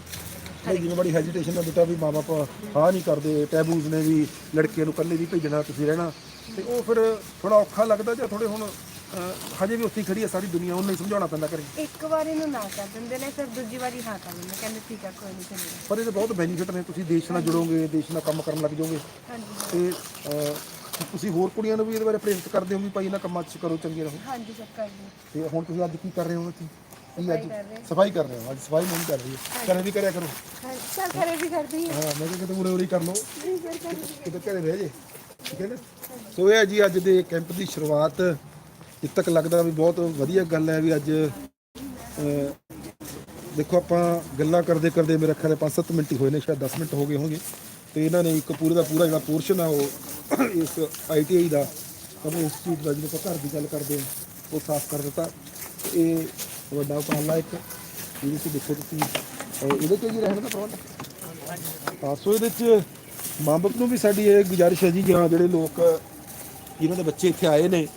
ਨਹੀਂ, ਜਿਵੇਂ ਬੜੀ ਹੈਜੀਟੇਸ਼ਨ ਦਾ ਬੇਟਾ ਵੀ ਮਾਪੇ ਹਾਂ ਨਹੀਂ ਕਰਦੇ ਟੈਬੂਜ਼ ਨੇ ਵੀ, ਲੜਕੀਆਂ ਨੂੰ ਇਕੱਲੇ ਵੀ ਭੇਜਣਾ, ਤੁਸੀਂ ਰਹਿਣਾ। ਤੇ ਉਹ ਫਿਰ ਥੋੜਾ ਔਖਾ ਲੱਗਦਾ ਜਾਂ ਥੋੜੇ ਹੁਣ ਅਹ, ਹਜੇ ਵੀ ਉੱਥੇ ਹੀ ਖੜੀ ਹੈ ਸਾਰੀ ਦੁਨੀਆ ਉਹਨੂੰ ਹੀ ਸਮਝਾਉਣਾ ਪੈਂਦਾ ਕਰੇ ਇੱਕ ਵਾਰ ਇਹਨੂੰ ਨਾ ਕਰ ਦਿੰਦੇ ਨੇ ਫਿਰ ਦੂਜੀ ਵਾਰੀ ਹਾਂ ਕਰ ਦਿੰਦੇ ਕਹਿੰਦੇ ਠੀਕ ਹੈ ਕੋਈ ਨਹੀਂ ਚੱਲੇਗਾ ਪਰ ਇਹਦੇ ਬਹੁਤ ਬੈਨੀਫਿਟ ਨੇ ਤੁਸੀਂ ਦੇਸ਼ ਨਾਲ ਜੁੜੋਗੇ ਦੇਸ਼ ਨਾਲ ਕੰਮ ਕਰਨ ਲੱਗ ਜਾਓਗੇ। ਹਾਂਜੀ। ਤੇ ਅਹ, ਤੁਸੀਂ ਹੋਰ ਕੁੜੀਆਂ ਨੂੰ ਵੀ ਇਹਦੇ ਬਾਰੇ ਪ੍ਰੇਰਿਤ ਕਰਦੇ ਹੋ ਵੀ ਭਾਈ ਇਹਨਾਂ ਕੰਮਾਂ 'ਚ ਕਰੋ ਚੰਗੇ ਰਹੋ। ਹਾਂਜੀ ਸਰ ਕਰ ਦਿਓ ਤੇ ਹੁਣ ਤੁਸੀਂ ਅੱਜ ਕੀ ਕਰ ਰਹੇ ਹੋ ਇੱਥੇ? ਕੀ ਅੱਜ ਕਰ ਰਹੇ। ਸਫ਼ਾਈ ਕਰ ਰਹੇ ਹੋ ਅੱਜ ਸਫ਼ਾਈ ਨਹੀਂ ਕਰ ਰਹੀ। ਹੈ ਘਰੇ ਵੀ ਕਰਿਆ ਕਰੋ। ਹਾਂਜੀ ਸਰ ਘਰੇ ਵੀ ਕਰਦੀ ਹੈ। ਹਾਂ ਮੈਂ ਕਿਹਾ ਕਿਤੇ ਉਰੇ ਉਰੇ ਹੀ ਕਰ ਲਓ। ਜੀ ਸਰ ਕਰ ਕਿਤੇ ਘਰੇ ਰਹਿ ਜੇ। ਠੀਕ ਹੈ ਨਾ? ਸੋ ਇਹ ਹੈ ਜੀ ਅੱਜ ਦੇ ਕੈਂਪ ਦੀ ਸ਼ੁਰੂਆਤ। ਜਿੱਥੇ ਤੱਕ ਲੱਗਦਾ ਵੀ ਬਹੁਤ ਵਧੀਆ ਗੱਲ ਹੈ ਵੀ ਅੱਜ ਦੇਖੋ ਆਪਾਂ ਗੱਲਾਂ ਕਰਦੇ ਕਰਦੇ ਮੇਰੇ ਖਿਆਲ 5-7 ਮਿੰਟ ਹੀ ਹੋਏ ਨੇ, ਸ਼ਾਇਦ 10 ਮਿੰਟ ਹੋ ਗਏ ਹੋਣਗੇ। ਤੇ ਇਹਨਾਂ ਨੇ ਇੱਕ ਪੂਰੇ ਦਾ ਪੂਰਾ ਜਿਹੜਾ ਪੋਰਸ਼ਨ ਆ ਉਹ <coughs> ਇਸ ਆਈਟੀਆਈ ਦਾ ਆਪਣੇ ਇੰਸਟੀਚਿਊਟ ਦਾ ਜਿਹਨੂੰ ਆਪਾਂ ਘਰ ਦੀ ਗੱਲ ਕਰਦੇ ਹਾਂ, ਉਹ ਸਾਫ਼ ਕਰ ਦਿੱਤਾ। ਇਹ ਵੱਡਾ ਉਪਰਾਲਾ ਇੱਕ ਜਿਹਦੇ 'ਚ ਦੇਖੋ ਤੁਸੀਂ ਇਹਦੇ 'ਚ ਜੀ ਰਹਿਣ ਦਾ ਪ੍ਰਬੰਧ। ਹਾਂ, ਸੋ ਇਹਦੇ 'ਚ ਮਾਂ ਬਾਪ ਨੂੰ ਵੀ ਸਾਡੀ ਇਹ ਗੁਜ਼ਾਰਿਸ਼ ਹੈ ਜੀ, ਜਾਂ ਜਿਹੜੇ ਲੋਕ ਇਹਨਾਂ ਦੇ ਬੱਚੇ ਇੱਥੇ ਆਏ ਨੇ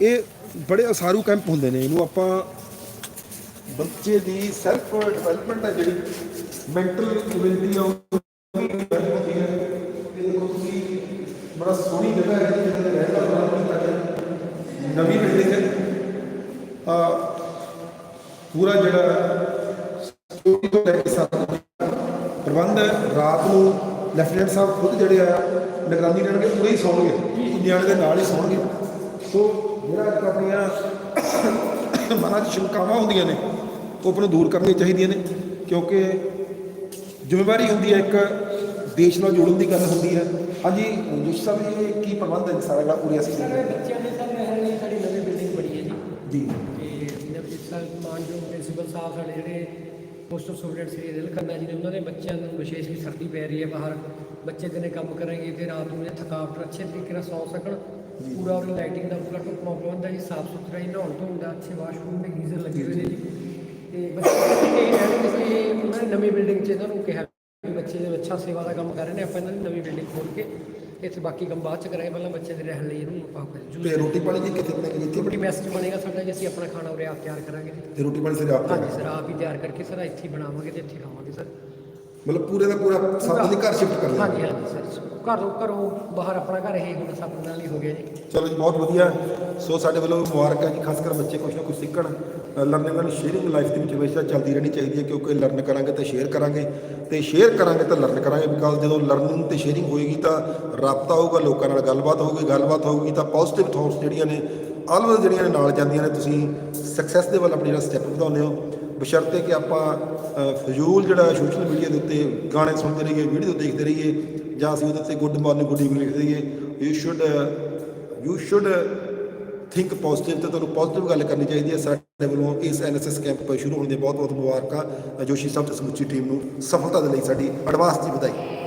ਇਹ ਬੜੇ ਅਸਾਰੂ ਕੈਂਪ ਹੁੰਦੇ ਨੇ, ਇਹਨੂੰ ਆਪਾਂ ਬੱਚੇ ਦੀ ਸੈਲਫ ਡਿਵੈਲਪਮੈਂਟ ਹੈ ਜਿਹੜੀ ਮੈਂਟਲ ਐਬਿਲਿਟੀ ਆ ਉਹ ਹੁੰਦੀ ਹੈ। ਇਹ ਤੁਸੀਂ ਬੜਾ ਸੋਹਣੀ ਜਗ੍ਹਾ ਹੈ ਜਿੱਥੇ ਰਹਿਣ ਦਾ ਪ੍ਰਬੰਧ ਨਵੀਂ ਬਿਲਡਿੰਗ ਹੈ ਆ, ਪੂਰਾ ਜਿਹੜਾ ਸਟੋਰੀ ਤੋਂ ਲੈ ਕੇ ਸਾਰਾ ਪ੍ਰਬੰਧ ਰਾਤ ਨੂੰ ਲੈਫਟੀਨੈਂਟ ਸਾਹਿਬ ਖੁਦ ਜਿਹੜੇ ਆ, ਨਿਗਰਾਨੀ ਰਹਿਣਗੇ ਪੂਰੇ ਹੀ ਸੌਣਗੇ। ਨਿਆਣੇ ਦੇ ਨਾਲ ਹੀ ਸੌਣਗੇ। ਸੋ ਜਿਹੜਾ ਇੱਕ ਆਪਣੀਆਂ ਮਨਾਂ 'ਚ ਸ਼ੰਕਾਵਾਂ ਹੁੰਦੀਆਂ ਨੇ ਉਹ ਆਪਾਂ ਨੂੰ ਦੂਰ ਕਰਨੀਆਂ ਚਾਹੀਦੀਆਂ ਨੇ ਕਿਉਂਕਿ ਜ਼ਿੰਮੇਵਾਰੀ ਹੁੰਦੀ ਹੈ ਇੱਕ ਦੇਸ਼ ਨਾਲ ਜੋੜਨ ਦੀ ਗੱਲ ਹੁੰਦੀ ਹੈ। ਹਾਂਜੀ ਜੋਸ਼ ਸਾਹਿਬ ਇਹ ਕੀ ਪ੍ਰਬੰਧ ਹੈ ਸਾਰਾ ਜਿਹੜਾ ਪੂਰੀ ਅਸੀਂ ਬੱਚਿਆਂ ਦੇ ਰਹਿਣ ਲਈ ਸਾਡੀ ਨਵੀਂ ਬਿਲਡਿੰਗ ਬਣੀ ਹੈ ਜੀ। ਜੀ। ਤੇ ਨਵਜੀਤ ਸਰ ਮਾਨਯੋਗ ਪ੍ਰਿੰਸੀਪਲ ਸਾਹਿਬ ਸਾਡੇ ਜਿਹੜੇ ਪੋਸਟਰ ਸਟੂਡੈਂਟ ਸ੍ਰੀ ਦਿਲ ਖੰਨਾ ਜੀ ਨੇ ਉਹਨਾਂ ਦੇ ਬੱਚਿਆਂ ਨੂੰ ਵਿਸ਼ੇਸ਼ ਵੀ ਸਰਦੀ ਪੈ ਰਹੀ ਹੈ ਬਾਹਰ। ਬੱਚੇ ਦਿਨੇ ਕੰਮ ਕਰਾਂਗੇ ਤੇ ਰਾਤ ਨੂੰ ਇਹ ਥਕਾਵਟ ਅੱਛੇ ਤਰੀਕੇ ਨਾਲ ਸੌ ਸਕਣ। ਪੂਰਾ ਉਹ ਲਾਈਟਿੰਗ ਦਾ ਪੂਰਾ ਟੁਕਮਾ ਪ੍ਰਬੰਧ ਹੈ ਜੀ ਸਾਫ਼ ਸੁਥਰਾ ਹੀ ਨਹਾਉਣ ਧੋਣ ਦਾ ਅੱਛੇ ਵਾਸ਼ਰੂਮ ਤੇ ਗੀਜ਼ਰ ਲੱਗੇ ਹੋਏ ਨੇ ਜੀ। ਤੇ ਬੱਚੇ ਇਹ ਰਹਿਣਗੇ ਤੇ ਉਹਨਾਂ ਨੇ ਨਵੀਂ ਬਿਲਡਿੰਗ 'ਚ ਇਹਨਾਂ ਨੂੰ ਕਿਹਾ ਵੀ ਬੱਚੇ ਦੇ ਅੱਛਾ ਸੇਵਾ ਦਾ ਕੰਮ ਕਰ ਰਹੇ ਨੇ ਆਪਾਂ ਇਹਨਾਂ ਦੀ ਨਵੀਂ ਬਿਲਡਿੰਗ ਖੋਲ ਕੇ ਇੱਥੇ ਬਾਕੀ ਕੰਮ ਬਾਅਦ ਚ ਕਰਾਂਗੇ ਪਹਿਲਾਂ ਬੱਚੇ ਦੇ ਰਹਿਣ ਲਈ ਇਹਨੂੰ ਆਪਾਂ ਕਰਾਂਗੇ ਤੇ ਰੋਟੀ ਪਾਣੀ ਜੀ ਕਿੱਥੇ ਬਣੇਗੀ ਇੱਥੇ ਛੋਟੀ ਮੈਸ ਚ ਬਣੇਗਾ ਸਾਡਾ ਜੀ ਅਸੀਂ ਆਪਣਾ ਖਾਣਾ ਉਰੇ ਆਪ ਤਿਆਰ ਕਰਾਂਗੇ ਜੀ। ਤੇ ਰੋਟੀ ਪਾਣੀ ਸਿਰ ਆਪ ਹਾਂਜੀ ਸਰ ਆਪ ਹੀ ਤਿਆਰ ਕਰਕੇ ਸਰ ਇੱਥੇ ਬਣਾਵਾਂਗੇ ਤੇ ਇੱਥੇ ਖਾਵਾਂਗੇ ਸਰ। ਮਤਲਬ ਪੂਰੇ ਦਾ ਪੂਰਾ ਦੇ ਘਰ ਸ਼ਿਫਟ ਕਰ ਲਿਆ ਹਾਂਜੀ ਹਾਂਜੀ ਸਰ। ਘਰੋਂ ਘਰੋਂ ਬਾਹਰ ਆਪਣਾ ਘਰ ਇਹ ਹੁਣ ਸਭ ਨਾਲ ਹੀ ਹੋ ਗਿਆ ਜੀ। ਚਲੋ ਜੀ, ਬਹੁਤ ਵਧੀਆ। ਸੋ ਸਾਡੇ ਵੱਲੋਂ ਮੁਬਾਰਕ ਹੈ ਜੀ, ਖਾਸ ਕਰ ਬੱਚੇ ਕੁਝ ਨਾ ਕੁਝ ਸਿੱਖਣ। ਲਰਨਿੰਗ ਨਾਲ ਸ਼ੇਅਰਿੰਗ ਲਾਈਫ ਦੇ ਵਿੱਚ ਹਮੇਸ਼ਾ ਚੱਲਦੀ ਰਹਿਣੀ ਚਾਹੀਦੀ ਹੈ, ਕਿਉਂਕਿ ਲਰਨ ਕਰਾਂਗੇ ਤਾਂ ਸ਼ੇਅਰ ਕਰਾਂਗੇ। ਤੇ ਸ਼ੇਅਰ ਕਰਾਂਗੇ ਤਾਂ ਲਰਨ ਕਰਾਂਗੇ ਬਿਕਾਜ਼ ਜਦੋਂ ਲਰਨਿੰਗ ਤੇ ਸ਼ੇਅਰਿੰਗ ਹੋਏਗੀ ਤਾਂ ਰਾਬਤਾ ਹੋਊਗਾ, ਲੋਕਾਂ ਨਾਲ ਗੱਲਬਾਤ ਹੋਊਗੀ ਗੱਲਬਾਤ ਹੋਊਗੀ ਤਾਂ ਪੋਜ਼ਿਟਿਵ ਥਾਟਸ ਜਿਹੜੀਆਂ ਨੇ ਆਲਵੇਜ਼ ਜਿਹੜੀਆਂ ਨੇ ਨਾਲ ਜਾਂਦੀਆਂ ਨੇ, ਤੁਸੀਂ ਸਕਸੈਸ ਦੇ ਵੱਲ ਆਪਣੀ ਜਿਹੜਾ ਸਟੈਪ ਵਧਾਉਂਦੇ ਹੋ। ਬਸ਼ਰਤੇ ਕਿ ਆਪਾਂ ਫਜ਼ੂਲ ਜਿਹੜਾ ਸੋਸ਼ਲ ਮੀਡੀਆ ਦੇ ਉੱਤੇ ਗਾਣੇ ਸੁਣਦੇ ਰਹੀਏ ਵੀਡੀਓ ਦੇਖਦੇ ਰਹੀਏ ਜਾਂ ਅਸੀਂ ਉਹਦੇ 'ਤੇ ਗੁੱਡ ਮਾਰਨਿੰਗ, ਗੁੱਡ ਈਵਨਿੰਗ ਲਿਖਦੇ ਰਹੀਏ you should you should think positive ਤੇ ਤੁਹਾਨੂੰ ਪੋਜ਼ਿਟਿਵ ਗੱਲ ਕਰਨੀ ਚਾਹੀਦੀ ਹੈ। ਸਾਡੇ ਵੱਲੋਂ ਇਸ ਐਨਐਸਐਸ ਕੈਂਪ ਸ਼ੁਰੂ ਹੋਣ ਦੇ ਬਹੁਤ ਬਹੁਤ ਮੁਬਾਰਕਾਂ। ਜੋਸ਼ੀ ਸਾਹਿਬ ਤੇ ਸਮੁੱਚੀ ਟੀਮ ਨੂੰ ਸਫਲਤਾ ਦੇ ਲਈ ਸਾਡੀ ਐਡਵਾਂਸ ਦੀ ਵਧਾਈ।